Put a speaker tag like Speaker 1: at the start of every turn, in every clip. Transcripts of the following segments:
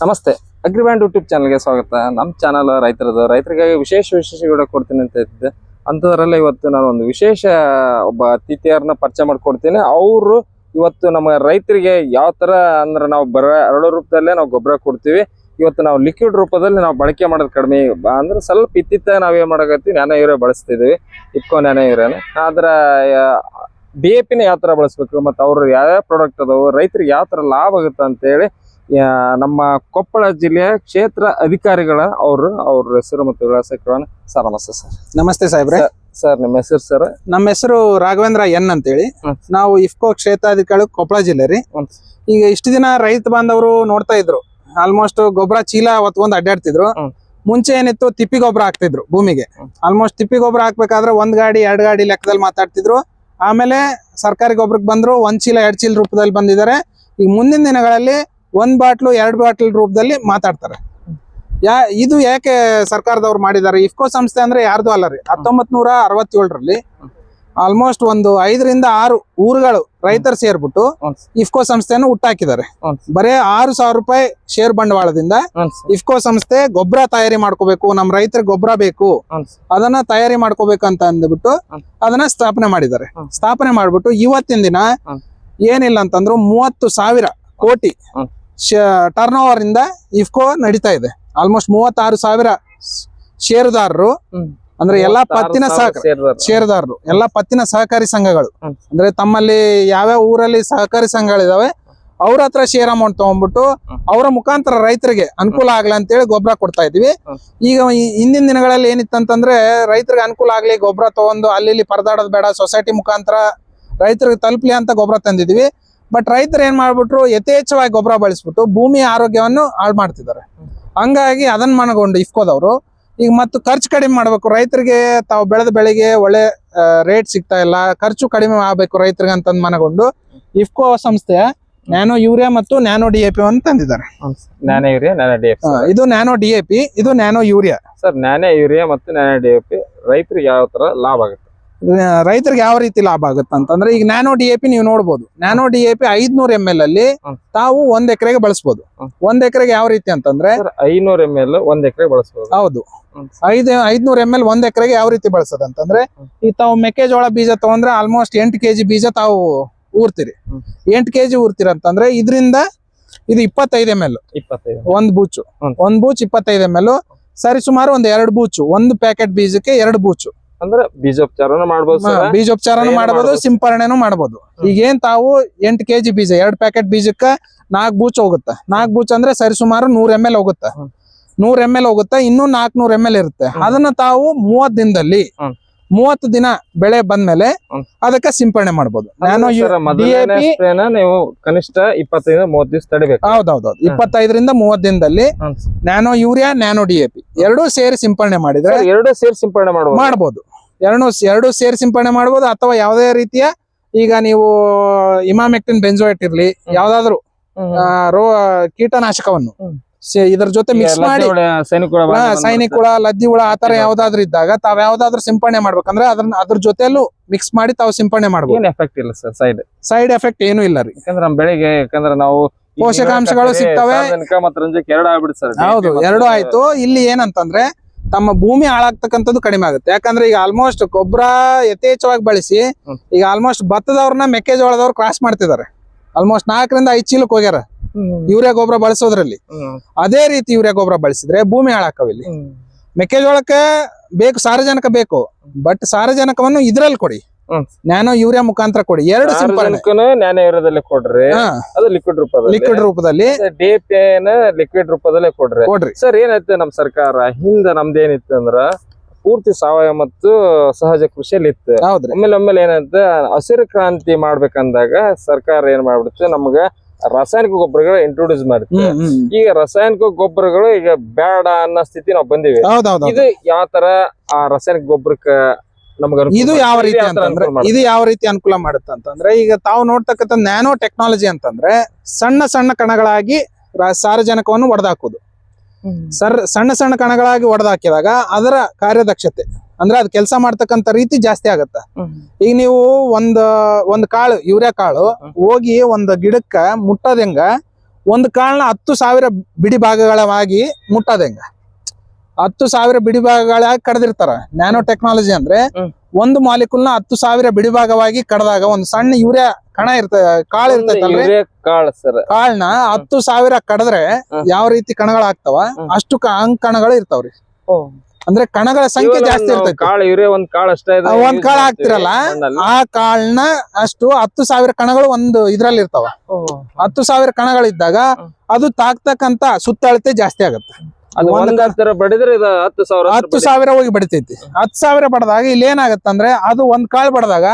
Speaker 1: ನಮಸ್ತೆ. ಅಗ್ರಿಬ್ಯಾಂಡ್ ಯೂಟ್ಯೂಬ್ ಚಾನಲ್ಗೆ ಸ್ವಾಗತ. ನಮ್ಮ ಚಾನಲ್ ರೈತರದ್ದು ರೈತರಿಗಾಗಿ ವಿಶೇಷ ವಿಶೇಷ ವಿಡಿಯೋ ಕೊಡ್ತೀನಿ ಅಂತ ಇದ್ದೆ ಅಂಥದ್ರಲ್ಲೇ ಇವತ್ತು ನಾನು ಒಂದು ವಿಶೇಷ ಒಬ್ಬ ಅತಿಥಿಯರನ್ನ ಪರಿಚಯ ಮಾಡ್ಕೊಡ್ತೀನಿ. ಅವರು ಇವತ್ತು ನಮ್ಮ ರೈತರಿಗೆ ಯಾವ ಥರ ಅಂದ್ರೆ ನಾವು ಬರ ಅರಳು ರೂಪದಲ್ಲೇ ನಾವು ಗೊಬ್ಬರ ಕೊಡ್ತೀವಿ. ಇವತ್ತು ನಾವು ಲಿಕ್ವಿಡ್ ರೂಪದಲ್ಲಿ ನಾವು ಬಳಕೆ ಮಾಡೋದು ಕಡಿಮೆ. ಅಂದ್ರೆ ಸ್ವಲ್ಪ ಇತ್ತಿತ್ತ ಏನು ಮಾಡಕತ್ತೀವಿ? ನ್ಯಾನ ಯೂರಿಯಾ ಬಳಸ್ತಿದ್ವಿ ಇಪ್ಕೋ ನ್ಯಾನ ಯೂರಿಯಾನ. ಆದ್ರೆ ಡಿ ಎ ಪಿನ ಯಾವ ಥರ ಬಳಸ್ಬೇಕು? ಮತ್ತು ಅವ್ರು ಯಾವ್ಯಾವ ಪ್ರಾಡಕ್ಟ್ ಅದಾವು? ರೈತರಿಗೆ ಯಾವ ಥರ ಲಾಭ ಆಗುತ್ತೆ ಅಂತೇಳಿ ನಮ್ಮ ಕೊಪ್ಪಳ ಜಿಲ್ಲೆಯ ಕ್ಷೇತ್ರ ಅಧಿಕಾರಿಗಳ ಅವರು ಅವ್ರ ಹೆಸರು ಮತ್ತು ವಿಳಾಸ ಕೇಳೋಣ. ಸರ್ ನಮಸ್ತೆ ಸರ್.
Speaker 2: ನಮಸ್ತೆ ಸಾಹೇಬ್ರೆ.
Speaker 1: ಸರ್ ನಿಮ್ಮ ಹೆಸರು ಸರ್?
Speaker 2: ನಮ್ಮ ಹೆಸರು ರಾಘವೇಂದ್ರ ಎನ್ ಅಂತೇಳಿ.
Speaker 1: ಹೇಳಿ
Speaker 2: ನಾವು ಇಫ್ಕೋ ಕ್ಷೇತ್ರಾಧಿಕಾರಿ ಕೊಪ್ಪಳ ಜಿಲ್ಲೆ ರೀ. ಈಗ ಇಷ್ಟು ದಿನ ರೈತ ಬಾಂಧವರು ನೋಡ್ತಾ ಇದ್ರು. ಆಲ್ಮೋಸ್ಟ್ ಗೊಬ್ಬರ ಚೀಲ ಹೊತ್ಕೊಂಡ್ ಅಡ್ಡಾಡ್ತಿದ್ರು. ಮುಂಚೆ ಏನಿತ್ತು ತಿಪ್ಪಿ ಗೊಬ್ಬರ ಹಾಕ್ತಿದ್ರು ಭೂಮಿಗೆ. ಆಲ್ಮೋಸ್ಟ್ ತಿಪ್ಪಿ ಗೊಬ್ಬರ ಹಾಕ್ಬೇಕಾದ್ರೆ ಒಂದ್ ಗಾಡಿ ಎರಡ್ ಗಾಡಿ ಲೆಕ್ಕದಲ್ಲಿ ಮಾತಾಡ್ತಿದ್ರು. ಆಮೇಲೆ ಸರ್ಕಾರಿ ಗೊಬ್ಬರಕ್ಕೆ ಬಂದ್ರು ಒಂದ್ ಚೀಲ ಎರಡ್ ಚೀಲ ರೂಪದಲ್ಲಿ ಬಂದಿದ್ದಾರೆ. ಈಗ ಮುಂದಿನ ದಿನಗಳಲ್ಲಿ ಒಂದ್ ಬಾಟ್ಲು, ಎರಡು ಬಾಟ್ಲ್ ರೂಪದಲ್ಲಿ ಮಾತಾಡ್ತಾರೆ ಯಾ, ಇದು ಯಾಕೆ ಸರ್ಕಾರದವ್ರು ಮಾಡಿದ್ದಾರೆ ಇಫ್ಕೋ ಸಂಸ್ಥೆ ಅಂದ್ರೆ ಯಾರ್ದು ಅಲ್ಲ ರೀ ಹತ್ತೊಂಬತ್ ನೂರ ಅರವತ್ತೇಳರಲ್ಲಿ ಆಲ್ಮೋಸ್ಟ್ ಒಂದು ಐದರಿಂದ ಆರು ಊರುಗಳು ರೈತರು ಸೇರ್ಬಿಟ್ಟು. ಇಫ್ಕೋ ಸಂಸ್ಥೆಯನ್ನು ಹುಟ್ಟಾಕಿದ್ದಾರೆ ಬರೇ ಆರು ಸಾವಿರ ರೂಪಾಯಿ ಶೇರ್ ಬಂಡವಾಳದಿಂದ ಇಫ್ಕೋ ಸಂಸ್ಥೆ ಗೊಬ್ಬರ ತಯಾರಿ ಮಾಡ್ಕೋಬೇಕು ನಮ್ಮ ರೈತರಿಗೆ ಗೊಬ್ಬರ ಬೇಕು, ಅದನ್ನ ತಯಾರಿ ಮಾಡ್ಕೋಬೇಕು ಅಂತ ಅಂದ್ಬಿಟ್ಟು ಅದನ್ನ ಸ್ಥಾಪನೆ ಮಾಡಿದ್ದಾರೆ ಸ್ಥಾಪನೆ ಮಾಡ್ಬಿಟ್ಟು ಇವತ್ತಿನ ದಿನ.
Speaker 1: ಏನಿಲ್ಲ
Speaker 2: ಅಂತಂದ್ರು ಮೂವತ್ತು ಸಾವಿರ ಕೋಟಿ. ಟರ್ನ್ ಓವರ್ ಇಂದ ಇಫ್ಕೋ ನಡೀತಾ ಇದೆ. ಆಲ್ಮೋಸ್ಟ್ ಮೂವತ್ತಾರು ಸಾವಿರ ಷೇರುದಾರರು. ಅಂದ್ರೆ ಎಲ್ಲಾ ಪತ್ತಿನ ಸಹಕಾರಿ ಷೇರುದಾರರು. ಎಲ್ಲಾ ಪತ್ತಿನ ಸಹಕಾರಿ ಸಂಘಗಳು. ಅಂದ್ರೆ ತಮ್ಮಲ್ಲಿ ಯಾವ್ಯಾವ ಊರಲ್ಲಿ ಸಹಕಾರಿ ಸಂಘಗಳಿದಾವೆ ಅವ್ರ ಹತ್ರ ಶೇರ್ ಅಮೌಂಟ್ ತಗೊಂಡ್ಬಿಟ್ಟು. ಅವರ ಮುಖಾಂತರ ರೈತರಿಗೆ ಅನುಕೂಲ ಆಗ್ಲಿ ಅಂತೇಳಿ ಗೊಬ್ಬರ ಕೊಡ್ತಾ ಇದೀವಿ ಈಗ ಹಿಂದಿನ ದಿನಗಳಲ್ಲಿ ಏನಿತ್ತಂತಂದ್ರೆ ರೈತರಿಗೆ ಅನುಕೂಲ ಆಗ್ಲಿ ಗೊಬ್ಬರ ತಗೊಂಡು ಅಲ್ಲಿ ಇಲ್ಲಿ ಪರದಾಡೋದ್ ಬೇಡ ಸೊಸೈಟಿ ಮುಖಾಂತರ ರೈತರಿಗೆ ತಲುಪಲಿ ಅಂತ ಗೊಬ್ಬರ ತಂದಿದೀವಿ ಬಟ್ ರೈತರು ಏನ್ ಮಾಡ್ಬಿಟ್ರು ಯಥೇಚ್ಛವಾಗಿ ಗೊಬ್ಬರ ಬಳಸ್ಬಿಟ್ಟು ಭೂಮಿ ಆರೋಗ್ಯವನ್ನು ಹಾಳು ಮಾಡ್ತಿದ್ದಾರೆ. ಹಂಗಾಗಿ ಅದನ್ನ ಮನಗೊಂಡು ಇಫ್ಕೋದವರು. ಈಗ ಮತ್ತು ಖರ್ಚು ಕಡಿಮೆ ಮಾಡ್ಬೇಕು. ರೈತರಿಗೆ ತಾವು ಬೆಳೆದ ಬೆಳೆಗೆ ಒಳ್ಳೆ ರೇಟ್ ಸಿಗ್ತಾ ಇಲ್ಲ. ಖರ್ಚು ಕಡಿಮೆ ಆಗ್ಬೇಕು ರೈತರಿಗೆ ಅಂತಂದ್ ಮನಗೊಂಡು ಇಫ್ಕೋ ಸಂಸ್ಥೆ ನ್ಯಾನೋ ಯೂರಿಯಾ ಮತ್ತು ನ್ಯಾನೋ ಡಿ ಎ ಪಿ ಅನ್ನು ತಂದಿದ್ದಾರೆ.
Speaker 1: ನ್ಯಾನೋ ಯೂರಿಯಾ ನ್ಯಾನೋ ಡಿ
Speaker 2: ಇದು ನ್ಯಾನೋ ಡಿ ಎ ಪಿ ಇದು nano urea.
Speaker 1: Sir nano urea ಮತ್ತು ನ್ಯಾನೋ ಡಿ ಎಫ್ ರೈತರಿಗೆ ಯಾವ ತರ ಲಾಭ ಆಗುತ್ತೆ?
Speaker 2: ರೈತರಿಗೆ ಯಾವ ರೀತಿ ಲಾಭ ಆಗುತ್ತೆ ಅಂತಂದ್ರೆ ಈಗ ನ್ಯಾನೋ ಡಿ ಎ ಪಿ ನೀವು ನೋಡ್ಬೋದು. ನ್ಯಾನೋ ಡಿ ಎ ಪಿ ಐದ್ನೂರ್ ಎಂ ಎಲ್ ಅಲ್ಲಿ ತಾವು ಒಂದ್ ಎಕರೆಗೆ
Speaker 1: ಬಳಸಬಹುದು
Speaker 2: ಒಂದ್ ಎಕರೆಗೆ ಯಾವ ರೀತಿ ಅಂತಂದ್ರೆ
Speaker 1: ಐನೂರ್ ಎಂ ಎಲ್ ಒಂದ್ ಎಕರೆ ಬಳಸಬಹುದು
Speaker 2: ಹೌದು. ಐದ್ ಐದ್ನೂರ್ ಎಂ ಎಲ್ ಒಂದ್ ಎಕರೆಗೆ ಯಾವ ರೀತಿ ಬಳಸದ ಅಂತಂದ್ರೆ
Speaker 1: ಹ್ಮ್.
Speaker 2: ಈಗ ತಾವು ಮೆಕ್ಕೆಜೋಳ ಬೀಜ ತಗೊಂಡ್ರೆ ಆಲ್ಮೋಸ್ಟ್ ಎಂಟು ಕೆಜಿ ಬೀಜ ತಾವು ಊರ್ತಿರಿ. ಎಂಟ್ ಕೆಜಿ ಊರ್ತಿರ ಅಂತಂದ್ರೆ ಇದರಿಂದ ಇದು ಇಪ್ಪತ್ತೈದು ಎಂ ಎಲ್
Speaker 1: ಇಪ್ಪತ್ತೈದು.
Speaker 2: ಒಂದ್ ಬೂಚು. ಒಂದ್ ಬೂಚ್ ಇಪ್ಪತ್ತೈದು ಎಂ ಎಲ್ ಸರಿ ಸುಮಾರು ಒಂದ್ ಎರಡು ಬೂಚು. ಒಂದು ಪ್ಯಾಕೆಟ್ ಬೀಜಕ್ಕೆ ಎರಡು ಬೂಚು.
Speaker 1: ಅಂದ್ರೆ ಬೀಜೋಪಚಾರನ ಮಾಡಬಹುದು
Speaker 2: ಬೀಜೋಪಚಾರನು ಮಾಡಬಹುದು? ಸಿಂಪರಣೆನು ಮಾಡಬಹುದು ಈಗೇನ್ ತಾವು ಎಂಟು ಕೆಜಿ ಬೀಜ ಎರಡ್ ಪ್ಯಾಕೆಟ್ ಬೀಜಕ್ಕ ನಾಲ್ಕು ಬೂಚ್ ಹೋಗುತ್ತೆ. ನಾಲ್ಕು ಬೂಚ್ ಅಂದ್ರೆ ಸರಿ ಸುಮಾರು ನೂರ್ ಎಂ ಎಲ್ ಹೋಗುತ್ತೆ. ನೂರ್ ಎಂ ಎಲ್ ಹೋಗುತ್ತೆ ಇನ್ನೂ ನಾಲ್ಕನೂರ್ ಎಂ ಎಲ್ ಇರುತ್ತೆ. ಅದನ್ನ ತಾವು ಮೂವತ್ ದಿನದಲ್ಲಿ. ಮೂವತ್ತು ದಿನ ಬೆಳೆ ಬಂದ್ಮೇಲೆ. ಅದಕ್ಕೆ ಸಿಂಪರಣೆ ಮಾಡಬಹುದು ನಾನು
Speaker 1: ನೀವು ಕನಿಷ್ಠ ಇಪ್ಪತ್ತೈದು ಮೂವತ್ತು ದಿವಸ ತಡಿಬೇಕು.
Speaker 2: ಹೌದೌದು ಇಪ್ಪತ್ತೈದರಿಂದ ಮೂವತ್ ದಿನದಲ್ಲಿ. Nano urea nano D A P ಎರಡೂ ಸೇರಿ ಸಿಂಪರಣೆ ಮಾಡಿದ್ರೆ
Speaker 1: ಎರಡೂ ಎರಡು ಸೇರಿ ಸಿಂಪರಣೆ ಮಾಡಬಹುದು
Speaker 2: ಮಾಡಬಹುದು ಎರಡು ಎರಡು ಸೇರಿ ಸಿಂಪಡಣೆ ಮಾಡಬಹುದು ಅಥವಾ ಯಾವುದೇ ರೀತಿಯ ಈಗ ನೀವು ಇಮಾಮೆಕ್ಟಿನ್ ಬೆಂಜೋಯಿಟ್ ಇರ್ಲಿ ಯಾವ್ದಾದ್ರು ರೋ ಕೀಟನಾಶಕವನ್ನು. ಇದ್ರ ಜೊತೆ ಮಿಕ್ಸ್ ಮಾಡಿ.
Speaker 1: ಸೈನಿಕ
Speaker 2: ಹುಳ ಲದ್ದಿ ಹುಳ ಆತರ ಯಾವ್ದಾದ್ರು ಇದ್ದಾಗ ತಾವ್ ಯಾವ್ದಾದ್ರು ಸಿಂಪಡಣೆ ಮಾಡ್ಬೇಕಂದ್ರೆ ಅದ್ರ ಅದ್ರ ಜೊತೆಲೂ ಮಿಕ್ಸ್ ಮಾಡಿ ತಾವು ಸಿಂಪಡಣೆ ಮಾಡ್ಬೋದು.
Speaker 1: ಏನ್ ಎಫೆಕ್ಟ್ ಇಲ್ಲ ಸರ್ ಸೈಡ್
Speaker 2: ಸೈಡ್ ಎಫೆಕ್ಟ್ ಏನು ಇಲ್ಲ ರೀ.
Speaker 1: ಯಾಕಂದ್ರೆ ನಮ್ ಬೆಳಿಗ್ಗೆ ಯಾಕಂದ್ರೆ ನಾವು
Speaker 2: ಪೋಷಕಾಂಶಗಳು ಸಿಗ್ತವೆ.
Speaker 1: ಎರಡು ಸರ್
Speaker 2: ಹೌದು ಎರಡು ಆಯ್ತು. ಇಲ್ಲಿ ಏನಂತಂದ್ರೆ ತಮ್ಮ ಭೂಮಿ ಹಾಳಾಗ್ತಕ್ಕಂಥದ್ದು ಕಡಿಮೆ ಆಗುತ್ತೆ. ಯಾಕಂದ್ರೆ ಈಗ ಆಲ್ಮೋಸ್ಟ್ ಗೊಬ್ಬರ ಯಥೇಚ್ಛವಾಗಿ ಬಳಸಿ ಈಗ ಆಲ್ಮೋಸ್ಟ್ ಭತ್ತದವ್ರನ್ನ ಮೆಕ್ಕೆಜೋಳದವ್ರು ಕ್ರಾಸ್ ಮಾಡ್ತಿದ್ದಾರೆ. ಆಲ್ಮೋಸ್ಟ್ ನಾಲ್ಕರಿಂದ ಐದು ಚೀಲಕ್ಕೆ ಹೋಗ್ಯಾರ. ಯೂರಿಯಾ ಗೊಬ್ಬರ ಬಳಸೋದ್ರಲ್ಲಿ. ಅದೇ ರೀತಿ ಯೂರಿಯಾ ಗೊಬ್ಬರ ಬಳಸಿದ್ರೆ ಭೂಮಿ ಹಾಳಾಕವಿಲ್ಲಿ. ಮೆಕ್ಕೆಜೋಳಕ್ಕೆ ಬೇಕು ಸಾರಜನಕ ಬೇಕು. ಬಟ್ ಸಾರಜನಕವನ್ನು ಇದ್ರಲ್ಲಿ ಕೊಡಿ. ನ್ಯಾನೋ ಯೂರಿಯಾ ಮುಖಾಂತರ ಕೊಡಿ. ಎರಡು
Speaker 1: ಸಿಂಪಲ್ ನ್ಯಾನೋ ಯೂರಿಯಾದಲ್ಲಿ ಕೊಡ್ರಿ. ಅದು ಲಿಕ್ವಿಡ್ ರೂಪದಲ್ಲಿ.
Speaker 2: ಲಿಕ್ವಿಡ್ ರೂಪದಲ್ಲಿ.
Speaker 1: ಡಿಪಿನ ಲಿಕ್ವಿಡ್ ರೂಪದಲ್ಲೇ ಕೊಡ್ರಿ.
Speaker 2: ಕೊಡ್ರಿ.
Speaker 1: ಸರ್ ಏನೈತೆ ನಮ್ ಸರ್ಕಾರ? ಹಿಂದ ನಮ್ದು ಏನಿತ್ತು ಅಂದ್ರ ಪೂರ್ತಿ ಸಾವಯವ ಮತ್ತು ಸಹಜ ಕೃಷಿಯಲ್ಲಿ ಇತ್ತು.
Speaker 2: ಆಮೇಲೆ
Speaker 1: ಒಮ್ಮೆಲೆ ಏನಂತ ಹಸಿರು ಕ್ರಾಂತಿ ಮಾಡ್ಬೇಕಂದಾಗ ಸರ್ಕಾರ ಏನ್ ಮಾಡ್ಬಿಡುತ್ತೆ ನಮ್ಗ ರಾಸಾಯನಿಕ ಗೊಬ್ಬರಗಳು ಇಂಟ್ರೊಡ್ಯೂಸ್ ಮಾಡುತ್ತೆ ಈಗ ರಾಸಾಯನಿಕ ಗೊಬ್ಬರಗಳು ಈಗ ಬೇಡ ಅನ್ನೋ ಸ್ಥಿತಿ ನಾವು ಬಂದಿವಿ. ಇದು ಯಾವ ತರ ಆ ರಾಸಾಯನಿಕ ಗೊಬ್ಬರಕ್ಕ
Speaker 2: ಇದು ಯಾವ ರೀತಿ ಅಂತಂದ್ರೆ ಇದು ಯಾವ ರೀತಿ ಅನುಕೂಲ ಮಾಡುತ್ತೆ ಅಂತಂದ್ರೆ ಈಗ ತಾವು ನೋಡ್ತಕ್ಕಂಥ ನ್ಯಾನೋ ಟೆಕ್ನಾಲಜಿ ಅಂತಂದ್ರೆ ಸಣ್ಣ ಸಣ್ಣ ಕಣಗಳಾಗಿ ಸಾರಜನಕವನ್ನು ಒಡೆದಾಕೋದು ಸರ್ ಸಣ್ಣ ಸಣ್ಣ ಕಣಗಳಾಗಿ ಒಡೆದಾಕಿದಾಗ ಅದರ ಕಾರ್ಯದಕ್ಷತೆ ಅಂದ್ರೆ ಅದು ಕೆಲಸ ಮಾಡ್ತಕ್ಕಂಥ ರೀತಿ ಜಾಸ್ತಿ ಆಗತ್ತ? ಈಗ ನೀವು ಒಂದ್ ಒಂದ್ ಕಾಳು ಯೂರಿಯಾ ಕಾಳು ಹೋಗಿ ಒಂದ್ ಗಿಡಕ್ಕ ಮುಟ್ಟೋದ್ ಹೆಂಗ? ಒಂದು ಕಾಳನ್ನ ಹತ್ತು ಸಾವಿರ ಬಿಡಿ ಭಾಗಗಳವಾಗಿ ಮುಟ್ಟೋದ್ ಹೆಂಗ? ಹತ್ತು ಸಾವಿರ ಬಿಡಿಭಾಗಗಳಾಗಿ ಕಡ್ದಿರ್ತಾರ. ನ್ಯಾನೋ ಟೆಕ್ನಾಲಜಿ ಅಂದ್ರೆ. ಒಂದು ಮಾಲಿಕುಲ್ನ ಹತ್ತು ಸಾವಿರ ಬಿಡಿಭಾಗವಾಗಿ ಕಡ್ದಾಗ ಒಂದು ಸಣ್ಣ ಯೂರಿಯಾ ಕಣ ಇರ್ತ ಕಾಳು ಇರ್ತೈತಲ್ರಿ?
Speaker 1: ಯೂರಿಯಾ ಕಾಳು ಸರ್.
Speaker 2: ಕಾಳ್ನ ಹತ್ತು ಸಾವಿರ ಕಡದ್ರೆ ಯಾವ ರೀತಿ ಕಣಗಳಾಗ್ತಾವ
Speaker 1: ಆಗ್ತಾವ?
Speaker 2: ಅಷ್ಟು ಅಂಗ್ ಹಂಗ್ ಕಣಗಳು ಇರ್ತಾವ್ರಿ. ಅಂದ್ರೆ ಕಣಗಳ ಸಂಖ್ಯೆ ಜಾಸ್ತಿ ಇರ್ತೈತಿ.
Speaker 1: ಒಂದ್ ಕಾಳ
Speaker 2: ಹಾಕ್ತಿರಲ್ಲ, ಆ ಕಾಳ್ನ ಅಷ್ಟು ಹತ್ತು ಸಾವಿರ ಕಣಗಳು ಒಂದು ಇದ್ರಲ್ಲಿ ಇರ್ತಾವ. ಹತ್ತು ಸಾವಿರ ಕಣಗಳಿದ್ದಾಗ. ಅದು ತಾಕ್ತಕ್ಕಂತ ಸುತ್ತಳತೆ ಜಾಸ್ತಿ ಆಗತ್ತೆ.
Speaker 1: ಹತ್ತು ಸಾವಿರ
Speaker 2: ಹೋಗಿ ಬಡಿತೈತಿ. ಹತ್ತು ಸಾವಿರ ಬಡದಾಗ ಇಲ್ಲಿ ಏನಾಗತ್ತಂದ್ರೆ ಅದು ಒಂದ್ ಕಾಳ್ ಬಡದಾಗ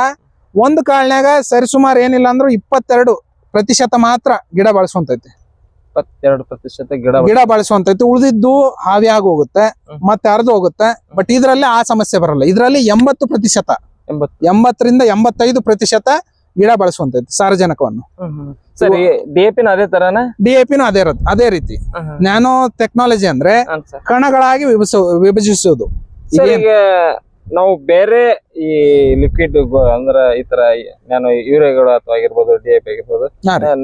Speaker 2: ಒಂದ್ ಕಾಳ್ನ್ಯಾಗ ಸರಿಸುಮಾರು ಏನಿಲ್ಲ ಅಂದ್ರೂ ಇಪ್ಪತ್ತೆರಡು ಪ್ರತಿಶತ ಮಾತ್ರ ಗಿಡ ಬಳಸುವಂತೈತಿ
Speaker 1: ಇಪ್ಪತ್ತೆರಡು ಪ್ರತಿಶತ ಗಿಡ
Speaker 2: ಗಿಡ ಬಳಸುವಂತೈತಿ ಉಳಿದಿದ್ದು ಹಾವಿ ಆಗಿ ಹೋಗುತ್ತೆ. ಮತ್ತೆ ಅರ್ದು ಹೋಗುತ್ತೆ ಬಟ್ ಇದ್ರಲ್ಲಿ ಆ ಸಮಸ್ಯೆ ಬರಲ್ಲ. ಇದ್ರಲ್ಲಿ ಎಂಬತ್ತು ಪ್ರತಿಶತ.
Speaker 1: ಎಂಬತ್ತು.
Speaker 2: ಎಂಬತ್ತರಿಂದ ಎಂಬತ್ತೈದು ಪ್ರತಿಶತ ಗಿಡ ಬಳಸುವಂತೈತಿ ಸಾರಜನಕವನ್ನು.
Speaker 1: ಸರಿ ಡಿ ಎ ಪಿನ ಅದೇ ತರನ?
Speaker 2: ಅದೇ ಇರುತ್ತೆ ಅದೇ ರೀತಿ. ನ್ಯಾನೋ ಟೆಕ್ನಾಲಜಿ ಅಂದ್ರೆ ಕಣಗಳಾಗಿ ವಿಭಜಿಸೋ ವಿಭಜಿಸೋದು
Speaker 1: ಈಗ ನಾವು ಬೇರೆ ಈ ಲಿಕ್ವಿಡ್ ಅಂದ್ರ ಈ ತರ ನಾನು ಯೂರಿಯಾಗಳು ಅಥವಾ ಆಗಿರ್ಬೋದು ಡಿ ಎ ಪಿ ಆಗಿರ್ಬೋದು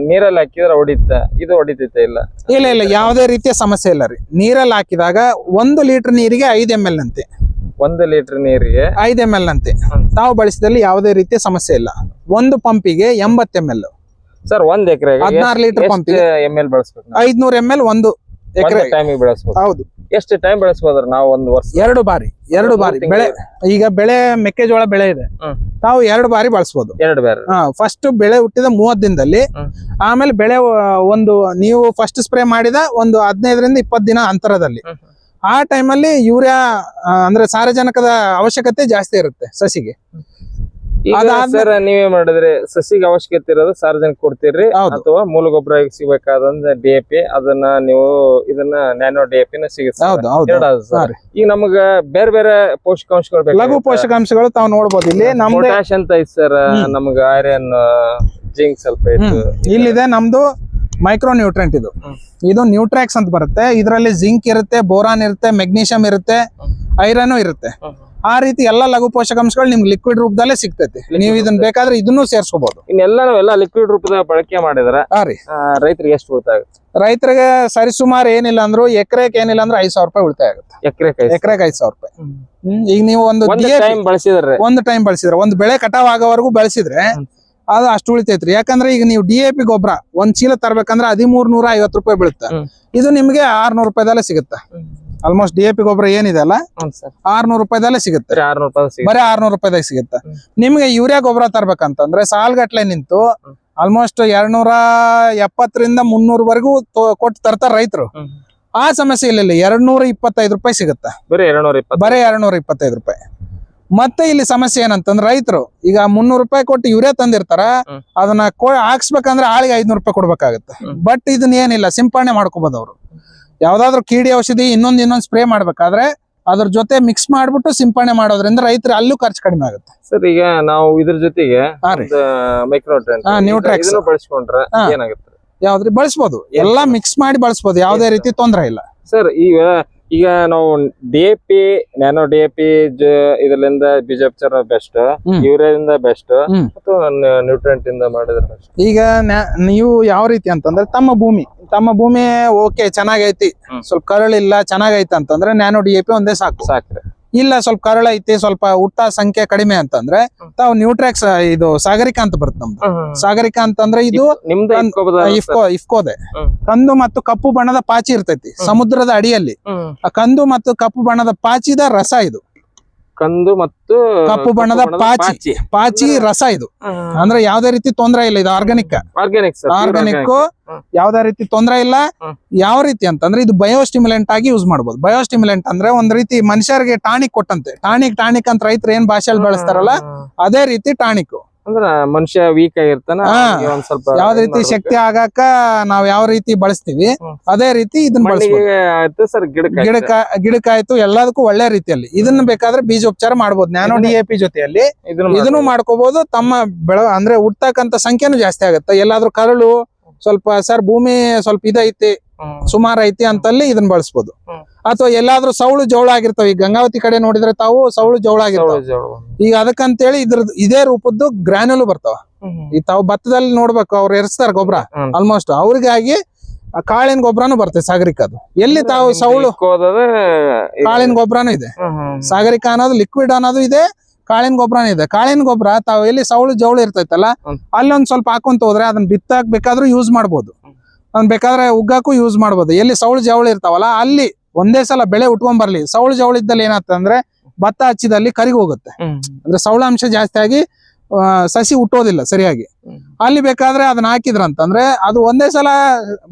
Speaker 1: ನೀರಲ್ಲಿ ಹಾಕಿದ್ರೆ ಹೊಡಿತ ಇದು ಹೊಡಿತೈತೆ ಇಲ್ಲ?
Speaker 2: ಇಲ್ಲ ಇಲ್ಲ ಯಾವುದೇ ರೀತಿಯ ಸಮಸ್ಯೆ ಇಲ್ಲ ರೀ. ನೀರಲ್ಲಿ ಹಾಕಿದಾಗ ಒಂದು ಲೀಟರ್ ನೀರಿಗೆ ಐದು ಎಂ ಎಲ್ ಅಂತೆ
Speaker 1: ಒಂದು ಲೀಟರ್ ನೀರಿಗೆ
Speaker 2: ಐದು ಎಂ ಎಲ್ ಅಂತೆ. ತಾವು ಬಳಸಿದಲ್ಲಿ ಯಾವುದೇ ರೀತಿಯ ಸಮಸ್ಯೆ ಇಲ್ಲ. ಒಂದು ಪಂಪಿಗೆ ಎಂಬತ್ತು ಎಂ ಎಲ್
Speaker 1: ಸರ್ ಒಂದ್ ಎಕರೆ
Speaker 2: ಹದಿನಾರು ಲೀಟರ್ ಪಂಪ್
Speaker 1: ಎಂ ಎಲ್ ಬಳಸಬೇಕು
Speaker 2: ಐದ್ನೂರ ಎಂ ಎಲ್ ಒಂದು ಎಕರೆ.
Speaker 1: ಟೈಮಿಗೆ
Speaker 2: ಹೌದು.
Speaker 1: ಎಷ್ಟು ಟೈಮ್ ಬೆಳೆಸ್ಬೋದ್ರ ನಾವು ಒಂದು ವರ್ಷ?
Speaker 2: ಎರಡು ಬಾರಿ ಎರಡು ಬಾರಿ. ಬೆಳೆ ಈಗ ಬೆಳೆ ಮೆಕ್ಕೆಜೋಳ ಬೆಳೆ ಇದೆ. ತಾವು ಎರಡು ಬಾರಿ ಬಳಸ್ಬೋದು.
Speaker 1: ಎರಡು ಬಾರಿ.
Speaker 2: ಫಸ್ಟ್ ಬೆಳೆ ಹುಟ್ಟಿದ ಮೂವತ್ ದಿನದಲ್ಲಿ ಆಮೇಲೆ ಬೆಳೆ ಒಂದು ನೀವು ಫಸ್ಟ್ ಸ್ಪ್ರೇ ಮಾಡಿದ ಒಂದು ಹದಿನೈದರಿಂದ ಇಪ್ಪತ್ತು ದಿನ ಅಂತರದಲ್ಲಿ. ಆ ಟೈಮಲ್ಲಿ ಯೂರಿಯಾ ಆ, ಅಂದ್ರೆ ಸಾರಜನಕದ ಅವಶ್ಯಕತೆ ಜಾಸ್ತಿ ಇರುತ್ತೆ ಸಸಿಗೆ.
Speaker 1: ಸರ್ ನೀವೇ ಮಾಡಿದ್ರೆ ಸಸಿಗೆ ಅವಶ್ಯಕತೆ ಇರೋದು ಸಾರ್ವಜನಿಕ ಕೊಡ್ತೀರಿ ಅಥವಾ ಮೂಲ ಗೊಬ್ಬರ ಸಿಗಬೇಕಾದ್ರೆ ಡಿ ಎ ಪಿ ಅದನ್ನ ನೀವು ಇದನ್ನ ನ್ಯಾನೋ ಡಿ ಎ ಪಿನ ಸಿಗುತ್ತೆ. ಈಗ ನಮಗ ಬೇರೆ ಬೇರೆ ಪೋಷಕಾಂಶಗಳು ಬೇಕು
Speaker 2: ಲಘು ಪೋಷಕಾಂಶಗಳು ತಾವು ನೋಡ್ಬೋದು. ಇಲ್ಲಿ
Speaker 1: ಪೊಟ್ಯಾಶ್ ಅಂತ ಐತ್ ಸರ್
Speaker 2: ನಮ್ಗೆ
Speaker 1: ನಮಗ ಐರನ್ ಜಿಂಕ್ ಸ್ವಲ್ಪ
Speaker 2: ಇಲ್ಲಿದೆ ನಮ್ದು ಮೈಕ್ರೋ ನ್ಯೂಟ್ರೆಂಟ್ ಇದು. ಇದು ನ್ಯೂಟ್ರಾಕ್ಸ್ ಅಂತ ಬರುತ್ತೆ. ಇದರಲ್ಲಿ ಜಿಂಕ್ ಇರುತ್ತೆ ಬೋರಾನ್ ಇರುತ್ತೆ ಮೆಗ್ನೀಷಿಯಂ ಇರುತ್ತೆ ಐರನ್ ಇರುತ್ತೆ. ಆ ರೀತಿ ಎಲ್ಲಾ ಲಘು ಪೋಷಕಾಂಶಗಳು ನಿಮ್ಗೆ ಲಿಕ್ವಿಡ್ ರೂಪದಲ್ಲೇ ಸಿಗ್ತೈತಿ. ನೀವು ಇದನ್ನ ಬೇಕಾದ್ರೆ ಇದನ್ನು ಸೇರಿಸ್ಕೋಬಹುದು
Speaker 1: ಇನ್ನೆಲ್ಲ ನಾವೆಲ್ಲ ಲಿಕ್ವಿಡ್ ರೂಪದ ಬಳಕೆ ಮಾಡಿದ್ರೆ ರೈತರಿಗೆ ಎಷ್ಟು ಉಳಿತಾಯ ಆಗುತ್ತೆ
Speaker 2: ರೈತರಿಗೆ ಸರಿಸುಮಾರು ಏನಿಲ್ಲ ಅಂದ್ರು ಎಕರೆಗೆ ಏನಿಲ್ಲ ಅಂದ್ರೆ ಐದ್ ಸಾವಿರ ರೂಪಾಯಿ ಉಳಿತಾಯ ಆಗುತ್ತೆ
Speaker 1: ಎಕರೆ ಐದು
Speaker 2: ಎಕರೆಗೆ ಐದ್ ಸಾವಿರ ರೂಪಾಯಿ. ಈಗ ನೀವು ಒಂದು
Speaker 1: ಬಳಸಿದ್ರೆ.
Speaker 2: ಒಂದು ಟೈಮ್ ಬಳಸಿದ್ರೆ ಒಂದು ಬೆಳೆ ಕಟಾವ್ ಆಗೋವರೆಗೂ ಬಳಸಿದ್ರೆ. ಅದು ಅಷ್ಟು ಉಳಿತೈತ್ರಿ. ಯಾಕಂದ್ರೆ ಈಗ ನೀವು ಡಿ ಎ ಪಿ ಗೊಬ್ಬರ ಒಂದ್ ಚೀಲ ತರ್ಬೇಕಂದ್ರೆ ಹದಿಮೂರ್ ನೂರ ಐವತ್ತು ರೂಪಾಯಿ ಬೀಳುತ್ತೆ. ಇದು ನಿಮ್ಗೆ ಆರ್ನೂರು ರೂಪಾಯಿದಲ್ಲೇ ಸಿಗುತ್ತೆ. ಆಲ್ಮೋಸ್ಟ್ ಡಿ ಎ ಪಿ ಗೊಬ್ಬರ ಏನಿದೆ ಅಲ್ಲ? ಆರ್ನೂರು ರೂಪಾಯಿದಲ್ಲೇ ಸಿಗುತ್ತೆ.
Speaker 1: ಬರೀ ಆರ್ನೂರು
Speaker 2: ರೂಪಾಯಿದಾಗ ಸಿಗುತ್ತೆ. ನಿಮ್ಗೆ ಯೂರಿಯಾ ಗೊಬ್ಬರ ತರ್ಬೇಕಂತಂದ್ರೆ ಸಾಲ್ಗಟ್ಲೆ ನಿಂತು. ಆಲ್ಮೋಸ್ಟ್ ಎರಡ್ನೂರ ಎಪ್ಪತ್ತರಿಂದ ಮುನ್ನೂರವರೆಗೂ ಕೊಟ್ಟು ತರ್ತಾರ ರೈತರು. ಆ ಸಮಸ್ಯೆ ಇಲ್ಲ ಎರಡ್ನೂರ ಎರಡ್ ನೂರ ಇಪ್ಪತ್ತೈದು ರೂಪಾಯಿ ಸಿಗುತ್ತೆ.
Speaker 1: ಬರೀ ಎರಡ್ನೂರ
Speaker 2: ಇಪ್ಪತ್ತೈದು ರೂಪಾಯಿ. ಮತ್ತೆ ಇಲ್ಲಿ ಸಮಸ್ಯೆ ಏನಂತಂದ್ರೆ ರೈತರು ಈಗ ಮುನ್ನೂರು ರೂಪಾಯಿ ಕೊಟ್ಟು ಯೂರಿಯಾ ತಂದಿರ್ತಾರ ಅದನ್ನ ಹಾಕ್ಸ್ಬೇಕಂದ್ರೆ ಆಳಿಗೆ ಐದ್ನೂರು ರೂಪಾಯಿ ಕೊಡ್ಬೇಕಾಗತ್ತೆ. ಬಟ್ ಇದನ್ನ ಏನಿಲ್ಲ ಸಿಂಪಡಣೆ ಮಾಡ್ಕೋಬಹುದು ಅವರು. ಯಾವ್ದಾದ್ರು ಕೀಡಿ ಔಷಧಿ ಇನ್ನೊಂದ್ ಇನ್ನೊಂದ್ ಸ್ಪ್ರೇ ಮಾಡ್ಬೇಕಾದ್ರೆ ಅದ್ರ ಜೊತೆ ಮಿಕ್ಸ್ ಮಾಡ್ಬಿಟ್ಟು ಸಿಂಪಡಣೆ ಮಾಡೋದ್ರಿಂದ ರೈತರ ಅಲ್ಲೂ ಖರ್ಚು ಕಡಿಮೆ ಆಗುತ್ತೆ.
Speaker 1: ಸರ್ ಈಗ ನಾವು ಇದ್ರ ಜೊತೆಗೆ
Speaker 2: ಯಾವ್ದ್ರಿ ಬಳಸ್ಬೋದು. ಎಲ್ಲಾ ಮಿಕ್ಸ್ ಮಾಡಿ ಬಳಸ್ಬೋದು. ಯಾವ್ದೇ ರೀತಿ ತೊಂದ್ರೆ ಇಲ್ಲ.
Speaker 1: ಸರ್ ಈಗ ಈಗ ನಾವು D A P nano D A P ಇದರಿಂದ ಬೀಜೋಪಚಾರ ಬೆಸ್ಟ್. ಯೂರಿಯಾದಿಂದ ಬೆಸ್ಟ್
Speaker 2: ಮತ್ತು
Speaker 1: ನ್ಯೂಟ್ರಿಯೆಂಟ್ ನ್ಯೂಟ್ರೆಂಟ್ ಇಂದ ಮಾಡಿದ್ರೆ ಬೆಸ್ಟ್
Speaker 2: ಈಗ ನೀವು ಯಾವ ರೀತಿ ಅಂತಂದ್ರೆ ತಮ್ಮ ಭೂಮಿ ತಮ್ಮ ಭೂಮಿ ಓಕೆ ಚೆನ್ನಾಗೈತಿ. ಸ್ವಲ್ಪ ಕರಳಿಲ್ಲ ಚೆನ್ನಾಗೈತಿ ಅಂತಂದ್ರೆ ನ್ಯಾನೋ ಡಿ ಎ ಪಿ ಒಂದೇ ಸಾಕು.
Speaker 1: ಸಾಕ್ರಿ.
Speaker 2: ಇಲ್ಲ ಸ್ವಲ್ಪ ಕರಳ ಐತಿ ಸ್ವಲ್ಪ ಊಟ ಸಂಖ್ಯೆ ಕಡಿಮೆ ಅಂತಂದ್ರೆ ತಾವ್ ನ್ಯೂಟ್ರಾಕ್ಸ್ ಇದು ಸಾಗರಿಕ ಅಂತ ಬರುತ್ತೆ ನಮ್ದು. ಸಾಗರಿಕಾ ಅಂತಂದ್ರೆ ಇದು? ಇಫ್ಕೋ ಇಫ್ಕೋದೆ. ಕಂದು ಮತ್ತು ಕಪ್ಪು ಬಣ್ಣದ ಪಾಚಿ ಇರ್ತೈತಿ ಸಮುದ್ರದ ಅಡಿಯಲ್ಲಿ. ಆ ಕಂದು ಮತ್ತು ಕಪ್ಪು ಬಣ್ಣದ ಪಾಚಿದ ರಸ ಇದು.
Speaker 1: ಕಂದು ಮತ್ತು
Speaker 2: ಕಪ್ಪು ಬಣ್ಣದ ಪಾಚಿ. ಪಾಚಿ. ರಸ ಇದು. ಅಂದ್ರೆ ಯಾವ್ದೇ ರೀತಿ ತೊಂದರೆ ಇಲ್ಲ ಇದು ಆರ್ಗಾನಿಕ್
Speaker 1: ಆರ್ಗಾನಿಕ್ ಸರ್
Speaker 2: ಆರ್ಗಾನಿಕ್. ಯಾವ್ದೇ ರೀತಿ ತೊಂದರೆ ಇಲ್ಲ ಯಾವ ರೀತಿ ಅಂತಂದ್ರೆ ಇದು ಬಯೋಸ್ಟಿಮ್ಯುಲೆಂಟ್ ಆಗಿ ಯೂಸ್ ಮಾಡಬಹುದು ಬಯೋಸ್ಟಿಮ್ಯುಲೆಂಟ್ ಅಂದ್ರೆ ಒಂದ್ ರೀತಿ ಮನುಷ್ಯರಿಗೆ ಟಾನಿಕ್ ಕೊಟ್ಟಂತೆ. ಟಾನಿಕ್ ಟಾನಿಕ್ ಅಂತ ರೈತರು ಏನ್ ಭಾಷೆಯಲ್ಲಿ ಬಳಸ್ತಾರಲ್ಲ ಅದೇ ರೀತಿ ಟಾನಿಕ್.
Speaker 1: ಅಂದ್ರ ಮನುಷ್ಯ ವೀಕ್ ಆಗಿರ್ತಾನ ಒಂದ್ ಸ್ವಲ್ಪ
Speaker 2: ಯಾವ್ದ ರೀತಿ ಶಕ್ತಿ ಆಗಾಕ ನಾವ್ ಯಾವ ರೀತಿ ಬಳಸ್ತೀವಿ ಅದೇ ರೀತಿ ಇದನ್ನ ಬಳಸ್ಬೋದು.
Speaker 1: ಆಯ್ತು ಸರ್ ಗಿಡಕ
Speaker 2: ಗಿಡಕ್ಕ ಗಿಡಕ್ಕಾಯ್ತು ಎಲ್ಲದಕ್ಕೂ ಒಳ್ಳೆ ರೀತಿಯಲ್ಲಿ. ಇದನ್ನ ಬೇಕಾದ್ರೆ ಬೀಜೋಪಚಾರ ಮಾಡಬಹುದು ನ್ಯಾನೋ ಡಿ ಎ ಪಿ ಜೊತೆಯಲ್ಲಿ
Speaker 1: ಇದನ್ನು
Speaker 2: ಮಾಡ್ಕೋಬಹುದು ತಮ್ಮ ಬೆಳ ಅಂದ್ರೆ ಹುಟ್ಟತಕ್ಕಂತ ಸಂಖ್ಯೆನೂ ಜಾಸ್ತಿ ಆಗುತ್ತೆ. ಎಲ್ಲಾದ್ರೂ ಕರಳು ಸ್ವಲ್ಪ ಸರ್ ಭೂಮಿ ಸ್ವಲ್ಪ ಇದೈತಿ ಸುಮಾರು ಐತಿ ಅಂತಲ್ಲಿ ಇದನ್ನ ಬಳಸ್ಬೋದು. ಅಥವಾ ಎಲ್ಲಾದ್ರೂ ಸೌಳು ಜೋಳ ಆಗಿರ್ತಾವ. ಈ ಗಂಗಾವತಿ ಕಡೆ ನೋಡಿದ್ರೆ ತಾವು ಸೌಳು ಜೋಳ ಆಗಿರ್ತಾವ. ಈಗ ಅದಕ್ಕಂತೇಳಿ ಇದ್ರ ಇದೇ ರೂಪದ್ದು ಗ್ರಾನ್ಯುಲ್ ಬರ್ತಾವ. ಈ ತಾವು ಭತ್ತದಲ್ಲಿ ನೋಡ್ಬೇಕು ಅವ್ರು ಎರ್ಸ್ತಾರ ಗೊಬ್ಬರ ಆಲ್ಮೋಸ್ಟ್ ಅವ್ರಿಗಾಗಿ ಕಾಳಿನ ಗೊಬ್ಬರನು ಬರ್ತದೆ ಸಾಗರಿಕ ಅದು. ಎಲ್ಲಿ ತಾವು ಸೌಳು ಕಾಳಿನ ಗೊಬ್ಬರನು ಇದೆ. ಸಾಗರಿಕ ಅನ್ನೋದು ಲಿಕ್ವಿಡ್ ಅನ್ನೋದು ಇದೆ ಕಾಳಿನ ಗೊಬ್ಬರನೂ ಇದೆ. ಕಾಳಿನ ಗೊಬ್ಬರ ತಾವು ಎಲ್ಲಿ ಸೌಳು ಜೌಳು ಇರ್ತೈತಲ್ಲ
Speaker 1: ಅಲ್ಲೊಂದ್
Speaker 2: ಅಲ್ಲಿ ಸ್ವಲ್ಪ ಹಾಕೊಂತ ಹೋದ್ರೆ ಅದನ್ನ ಬಿತ್ತಾಕ್ ಬೇಕಾದ್ರೂ ಯೂಸ್ ಮಾಡ್ಬೋದು. ಅದನ್ನ ಬೇಕಾದ್ರೆ ಉಗ್ಗಕ್ಕೂ ಯೂಸ್ ಮಾಡ್ಬೋದು. ಎಲ್ಲಿ ಸೌಳು ಜವಳಿ ಇರ್ತಾವಲ್ಲ ಅಲ್ಲಿ ಒಂದೇ ಸಲ ಬೆಳೆ ಉಟ್ಕೊಂಡ್ ಬರ್ಲಿ. ಸೌಳು ಜವಳಿ ಇದ್ದಲ್ಲಿ ಏನಾಗ್ತಂದ್ರೆ ಭತ್ತ ಹಚ್ಚಿದಲ್ಲಿ ಕರಿಗೆ ಹೋಗುತ್ತೆ. ಅಂದ್ರೆ ಸೌಳಾಂಶ ಜಾಸ್ತಿ ಆಗಿ ಸಸಿ ಹುಟ್ಟೋದಿಲ್ಲ ಸರಿಯಾಗಿ. ಅಲ್ಲಿ ಬೇಕಾದ್ರೆ ಅದನ್ನ ಹಾಕಿದ್ರಂತಂದ್ರೆ ಅದು ಒಂದೇ ಸಲ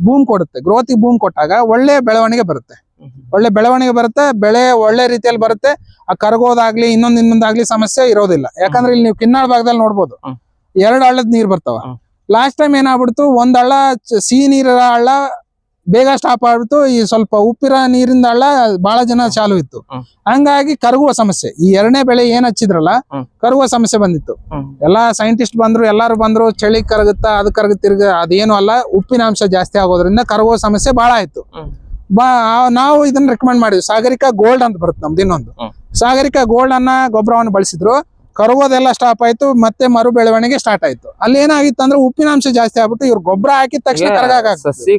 Speaker 2: ಭೂಮಿ ಕೊಡುತ್ತೆ. ಗ್ರೋತಿಗೆ ಭೂಮಿ ಕೊಟ್ಟಾಗ ಒಳ್ಳೆ ಬೆಳವಣಿಗೆ ಬರುತ್ತೆ. ಒಳ್ಳೆ ಬೆಳವಣಿಗೆ ಬರುತ್ತೆ ಬೆಳೆ ಒಳ್ಳೆ ರೀತಿಯಲ್ಲಿ ಬರುತ್ತೆ. ಆ ಕರಗೋದಾಗ್ಲಿ ಇನ್ನೊಂದ್ ಇನ್ನೊಂದಾಗ್ಲಿ ಸಮಸ್ಯೆ ಇರೋದಿಲ್ಲ. ಯಾಕಂದ್ರೆ ಇಲ್ಲಿ ನೀವು ಕಿನ್ನಾಳ ಭಾಗದಲ್ಲಿ ನೋಡ್ಬೋದು. ಎರಡು ಹಳ್ಳದ ನೀರ್ ಬರ್ತಾವ. ಲಾಸ್ಟ್ ಟೈಮ್ ಏನಾಗ್ಬಿಡ್ತು? ಒಂದ್ ಹಳ್ಳ ಸಿಹಿ ನೀರ ಹಳ್ಳ ಬೇಗ ಸ್ಟಾಪ್ ಆಗ್ಬಿಡ್ತು. ಈ ಸ್ವಲ್ಪ ಉಪ್ಪಿರ ನೀರಿಂದ ಹಳ್ಳ ಬಹಳ ಜನ ಚಾಲು ಇತ್ತು. ಹಂಗಾಗಿ ಕರಗುವ ಸಮಸ್ಯೆ. ಈ ಎರಡನೇ ಬೆಳೆ ಏನ್ ಹಚ್ಚಿದ್ರಲ್ಲ. ಕರಗುವ ಸಮಸ್ಯೆ ಬಂದಿತ್ತು. ಎಲ್ಲಾ ಸೈಂಟಿಸ್ಟ್ ಬಂದ್ರು ಎಲ್ಲಾರು ಬಂದ್ರು ಚಳಿ ಕರಗುತ್ತಾ ಅದು ಕರಗುತ್ತಿರ್ಗ ಅದೇನು ಅಲ್ಲ ಉಪ್ಪಿನಾಂಶ ಜಾಸ್ತಿ ಆಗೋದ್ರಿಂದ ಕರಗುವ ಸಮಸ್ಯೆ ಬಹಳ ಆಯ್ತು. ಬಾ ನಾವು ಇದನ್ನ ರೆಕಮೆಂಡ್ ಮಾಡಿದ್ವಿ. ಸಾಗರಿಕಾ ಗೋಲ್ಡ್ ಅಂತ ಬರುತ್ತೆ ನಮ್ದು ಇನ್ನೊಂದು. ಸಾಗರಿಕಾ ಗೋಲ್ಡ್ ಅನ್ನ ಗೊಬ್ಬರವನ್ನು ಬಳಸಿದ್ರು. ಕರಗೋದೆಲ್ಲ ಸ್ಟಾಪ್ ಆಯ್ತು ಮತ್ತೆ ಮರು ಬೆಳವಣಿಗೆ ಸ್ಟಾರ್ಟ್ ಆಯ್ತು. ಅಲ್ಲಿ ಏನಾಗಿತ್ತು ಅಂದ್ರೆ ಉಪ್ಪಿನಾಂಶ ಜಾಸ್ತಿ ಆಗ್ಬಿಟ್ಟು ಇವ್ರು ಗೊಬ್ಬರ ಹಾಕಿದ ತಕ್ಷಣ ಕರಗಾಗ
Speaker 1: ಸಸಿ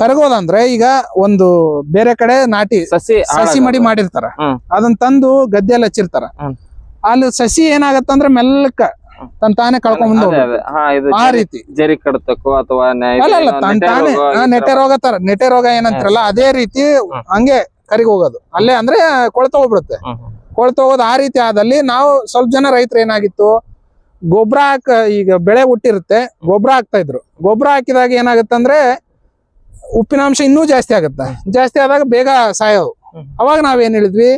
Speaker 1: ಕರಗೋದಂದ್ರ ವೀಕ್
Speaker 2: ಈಗ ಒಂದು ಬೇರೆ ಕಡೆ ನಾಟಿ
Speaker 1: ಸಸಿ
Speaker 2: ಸಸಿ ಮಡಿ ಮಾಡಿರ್ತಾರ. ಅದನ್ನ ತಂದು ಗದ್ದೆಯಲ್ಲಿ ಹಚ್ಚಿರ್ತಾರ. ಅಲ್ಲಿ ಸಸಿ ಏನಾಗತ್ತಂದ್ರೆ ಮೆಲ್ಲಕ್ಕ ತನ್ ತಾನೇ ಕಳ್ಕೊಂಡ್ ಆ ರೀತಿ.
Speaker 1: ಜರಿ ಕಡ್ತಕ್ಕೋ ಅಥವಾ ನ- ಇದು
Speaker 2: ಅಲ್ಲ ಅಲ್ಲ
Speaker 1: ಏನೋ
Speaker 2: ತನ್ ತಾನೇ.
Speaker 1: ರೋಗ ತರ
Speaker 2: ನೆಟ್ಟೆ ರೋಗ ತರ ನೆಟ್ಟೆ ರೋಗ ಏನಂತಾರಲ್ಲ ಅದೇ ರೀತಿ ಹಂಗೆ ಕರಿಗೋಗೋದು. ಅಲ್ಲೇ ಅಂದ್ರೆ ಕೊಳತ ಹೋಗ್ಬಿಡುತ್ತೆ. ಕೊಳ್ತ ಹೋಗೋದು ಆ ರೀತಿ ಆದಲ್ಲಿ ನಾವು ಸ್ವಲ್ಪ ಜನ ರೈತರು ಏನಾಗಿತ್ತು ಗೊಬ್ಬರ ಹಾಕ ಈಗ ಬೆಳೆ ಹುಟ್ಟಿರುತ್ತೆ ಗೊಬ್ಬರ ಹಾಕ್ತಾ ಇದ್ರು. ಗೊಬ್ಬರ ಹಾಕಿದಾಗ ಏನಾಗುತ್ತಂದ್ರೆ ಉಪ್ಪಿನಾಂಶ ಇನ್ನೂ ಜಾಸ್ತಿ ಆಗುತ್ತೆ. ಜಾಸ್ತಿ ಆದಾಗ ಬೇಗ ಸಾಯೋವು. ಅವಾಗ ನಾವೇನ್ ಹೇಳಿದ್ವಿ?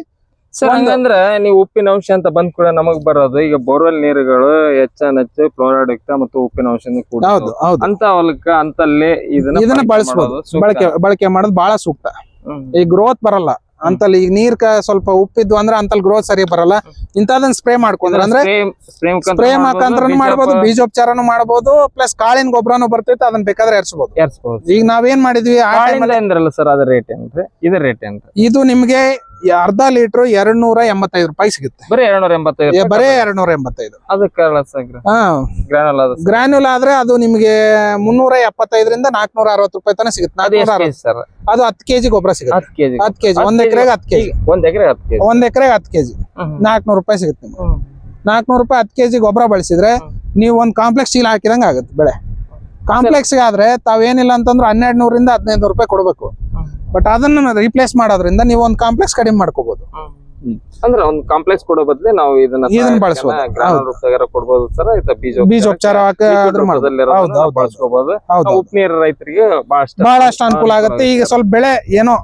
Speaker 1: ಸರ್ ಹಂಗಂದ್ರೆ ನೀವು ಉಪ್ಪಿನ ಅಂಶ ಅಂತ ಬಂದ್ ಕೂಡ ನಮಗ್ ಬರೋದು ಈಗ ಬೋರ್ವೆಲ್ ನೀರುಗಳು ಹೆಚ್ಚು ಕ್ಲೋರೈಡ್ ಮತ್ತು ಉಪ್ಪಿನ ಅಂಶ
Speaker 2: ಹೌದು ಹೌದು.
Speaker 1: ಅಂತ ಹೊಲಕ್ಕ ಅಂತಲ್ಲಿ ಇದನ್ನ
Speaker 2: ಇದನ್ನ
Speaker 1: ಬಳಕೆ
Speaker 2: ಬಳಕೆ ಬಳಕೆ ಮಾಡೋದು ಬಹಳ ಸೂಕ್ತ. ಈ ಗ್ರೋತ್ ಬರಲ್ಲ. ಅಂತಲ್ಲಿ ಈಗ ನೀರ್ ಕ ಸ್ವಲ್ಪ ಉಪ್ಪಿದ್ವು ಅಂದ್ರೆ ಅಂತಲ್ಲಿ ಗ್ರೋತ್ ಸರಿ ಬರಲ್ಲ. ಇಂತದನ್ನ ಸ್ಪ್ರೇ ಮಾಡ್ಕೊಂಡ್ರೆ ಅಂದ್ರೆ ಸ್ಪ್ರೇ ಮುಖಾಂತರ ಮಾಡ್ಬೋದು ಬೀಜೋಪಚಾರನು ಮಾಡಬಹುದು ಪ್ಲಸ್ ಕಾಳಿನ ಗೊಬ್ಬರನು ಬರ್ತೈತೆ ಅದನ್ನ ಬೇಕಾದ್ರೆ ಎರ್ಸ್ಬೋದು
Speaker 1: ಏರ್ಸ್ಬೋದು.
Speaker 2: ಈಗ ನಾವೇನ್ ಮಾಡಿದ್ವಿ ಆ ಟೈಮಲ್ಲಿ
Speaker 1: ಸರ್ ಅದ ರೇಟ್ ಏನ್ರಿ? ಇದ ರೇಟ್ ಏನ್ರಿ?
Speaker 2: ಇದು ನಿಮ್ಗೆ ಅರ್ಧ ಲೀಟರ್ ಎರಡ್ ನೂರ ಎಂಬತ್ತೈದು ರೂಪಾಯಿ ಸಿಗುತ್ತೆ.
Speaker 1: ಬರೀ ಎರಡ್ನೂರ ಎಂಬತ್ತೈದು
Speaker 2: ಬರೀ ಎರಡ್ ನೂರ ಎಂಬತ್ತೈದು.
Speaker 1: ಅದಕ್ಕೆ
Speaker 2: ಹಾ.
Speaker 1: ಗ್ರಾನುಲ್ ಅದ
Speaker 2: ಆದ್ರೆ ಅದು ನಿಮ್ಗೆ ಮುನ್ನೂರ ಎಪ್ಪತ್ತೈದರಿಂದ ನಾಲ್ಕನೂರ ಅರವತ್ತು ರೂಪಾಯಿ ತನಕ ಸಿಗುತ್ತೆ.
Speaker 1: ಅದು ಸರ್?
Speaker 2: ಹತ್ತು ಕೆಜಿ ಗೊಬ್ಬರ ಸಿಗುತ್ತೆ.
Speaker 1: ಹತ್ತು ಕೆಜಿ
Speaker 2: ಹತ್ತು ಕೆಜಿ ಒಂದ್ ಎಕರೆಗೆ ಹತ್ತು ಕೆಜಿ.
Speaker 1: ಒಂದ್ ಎಕರೆ ಹತ್ತು ಕೆಜಿ.
Speaker 2: ಒಂದ್ ಎಕರೆಗೆ ಹತ್ತು ಕೆಜಿ. ನಾಲ್ಕನೂರು ರೂಪಾಯಿ ಸಿಗುತ್ತೆ ನಾಲ್ಕನೂರು ರೂಪಾಯಿ ಹತ್ತು ಕೆಜಿ ಗೊಬ್ಬರ ಬಳಸಿದ್ರೆ. ನೀವು ಒಂದ್ ಕಾಂಪ್ಲೆಕ್ಸ್ ಚೀಲ ಹಾಕಿದಂಗ ಆಗುತ್ತೆ ಬೆಳೆ. ಕಾಂಪ್ಲೆಕ್ಸ್ ಆದ್ರೆ ತಾವೇನಿಲ್ಲ ಅಂತಂದ್ರೆ ಹನ್ನೆರಡು ನೂರಿಂದ ಹದಿನೈದು ನೂರು ರೂಪಾಯಿ ಕೊಡಬೇಕು. ಬಟ್ ಅದನ್ನ ರಿಪ್ಲೇಸ್ ಮಾಡೋದ್ರಿಂದ ನೀವು ಒಂದು ಕಾಂಪ್ಲೆಕ್ಸ್ ಕಡಿಮೆ ಮಾಡ್ಕೋಬಹುದು
Speaker 1: ಅಂದ್ರೆ ಒಂದು ಕಾಂಪ್ಲೆಕ್ಸ್ ಕೊಡೋ ಬದ್ಲಿ ನಾವು ಇದನ್ನ
Speaker 2: ಇದನ್ನ ಬಳಸಬಹುದು
Speaker 1: ಗ್ರಾನಲ್
Speaker 2: ಹೌದು.
Speaker 1: ರೂಪದಾಗಾರ ಕೊಡ್ಬೋದು ಸರ್ ಬೀಜ
Speaker 2: ಬೀಜೋಪಚಾರ.
Speaker 1: ಬಳಸ್ಕೋಬಹುದು
Speaker 2: ಹೌದು
Speaker 1: ಉಪ್ ನೀರು ರೈತರಿಗೆ ಬಹಳಷ್ಟು
Speaker 2: ಅನುಕೂಲ ಆಗುತ್ತೆ. ಈಗ ಸ್ವಲ್ಪ ಬೆಳೆ ಏನೋ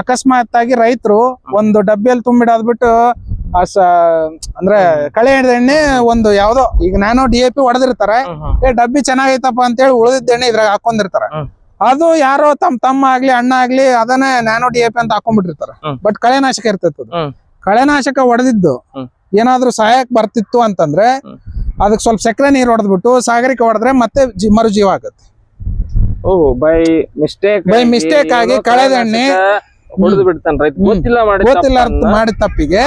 Speaker 2: ಅಕಸ್ಮಾತ್ ಆಗಿ ರೈತರು ಒಂದು ಡಬ್ಬಿಯಲ್ಲಿ ತುಂಬಿಡಾದ್ಬಿಟ್ಟು ಅಂದ್ರೆ ಕಳೆ ಎಣ್ಣೆ ಒಂದು ಯಾವ್ದೋ ಈಗ ನಾನು ಡಿ ಎ ಪಿ ಹೊಡೆದಿರ್ತಾರೆ ಡಬ್ಬಿ ಚೆನ್ನಾಗೈತಪ್ಪ ಅಂತ ಹೇಳಿ ಎಣ್ಣೆ ಇದ್ರಾಗ ಹಾಕೊಂಡಿರ್ತಾರ. ಅದು ಯಾರೋ ತಮ್ಮ ತಮ್ಮ ಆಗ್ಲಿ ಅಣ್ಣ ಆಗ್ಲಿ ಅದನ್ನ ನ್ಯಾನೋ ಡಿ ಎ ಪಿ ಅಂತ ಹಾಕೊಂಡ್ಬಿಟ್ಟಿರ್ತಾರ. ಬಟ್ ಕಳೆನಾಶಕ ಇರ್ತೈತೆ. ಕಳೆನಾಶಕ ಹೊಡೆದಿದ್ದು. ಏನಾದ್ರೂ ಸಹಾಯಕ್ ಬರ್ತಿತ್ತು ಅಂತಂದ್ರೆ. ಅದಕ್ಕೆ ಸ್ವಲ್ಪ ಸಕ್ಕರೆ ನೀರು ಹೊಡೆದ್ಬಿಟ್ಟು ಸಾಗರಿಕೆ ಹೊಡೆದ್ರೆ ಮತ್ತೆ ಮರುಜೀವ ಆಗುತ್ತೆ
Speaker 1: ಬೈ ಮಿಸ್ಟೇಕ್
Speaker 2: ಬೈ ಮಿಸ್ಟೇಕ್ ಆಗಿ ಕಳೆದ ಎಣ್ಣೆ
Speaker 1: ಹೊಡೆದು ಬಿಡ್ತಾನ. ಗೊತ್ತಿಲ್ಲ ಮಾಡಿ
Speaker 2: ಗೊತ್ತಿಲ್ಲ ಮಾಡಿದ ತಪ್ಪಿಗೆ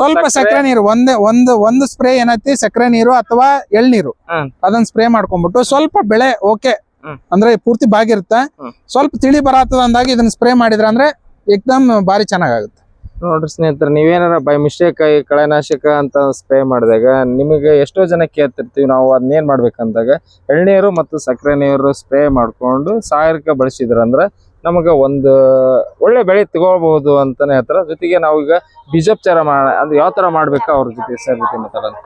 Speaker 2: ಸ್ವಲ್ಪ
Speaker 1: ಸಕ್ಕರೆ-
Speaker 2: ನೀರು ಒಂದೇ ಒಂದು ಒಂದು ಸ್ಪ್ರೇ ಏನೈತಿ ಸಕ್ಕರೆ ನೀರು ಅಥವಾ ಎಳ್ನೀರು. ಅದನ್ನ ಸ್ಪ್ರೇ ಮಾಡ್ಕೊಂಡ್ಬಿಟ್ಟು ಸ್ವಲ್ಪ ಬೆಳೆ ಓಕೆ. ಅಂದ್ರೆ ಪೂರ್ತಿ ಬಾಗಿರುತ್ತೆ. ಸ್ವಲ್ಪ ತಿಳಿ ಬರತ್ತದ ಅಂದಾಗ ಇದನ್ನ ಸ್ಪ್ರೇ ಮಾಡಿದ್ರ ಅಂದ್ರೆ ಏಕ್ದಮ್ ಬಾರಿ ಚೆನ್ನಾಗಾಗುತ್ತೆ.
Speaker 1: ನೋಡ್ರಿ ಸ್ನೇಹಿತರೆ ನೀವೇನಾರ ಬೈ ಮಿಸ್ಟೇಕ್ ಆಗಿ ಕಳೆನಾಶಕ ಅಂತ ಸ್ಪ್ರೇ ಮಾಡಿದಾಗ ನಿಮಗೆ ಎಷ್ಟೋ ಜನ ಕೇಳ್ತಿರ್ತೀವಿ ನಾವು ಅದನ್ನೇನ್ ಮಾಡ್ಬೇಕಂದಾಗ ಎಳ್ನೀರು ಮತ್ತು ಸಕ್ಕರೆ ನೀರು ಸ್ಪ್ರೇ ಮಾಡ್ಕೊಂಡು ಸಾಯರ್ಕ ಬಳಸಿದ್ರಂದ್ರೆ ನಮಗೆ ಒಂದು ಒಳ್ಳೆ ಬೆಳೆ ತಗೋಬಹುದು ಅಂತಾನೆ ಹೇಳ್ತಾರೆ. ಜೊತೆಗೆ ನಾವೀಗ ಬೀಜೋಪಚಾರ ಮಾಡ ಅದು ಯಾವ ತರ ಮಾಡ್ಬೇಕು ಅವ್ರ ಜೊತೆ ಸರ್ ಜೊತೆ ಮಾತಾಡೋದು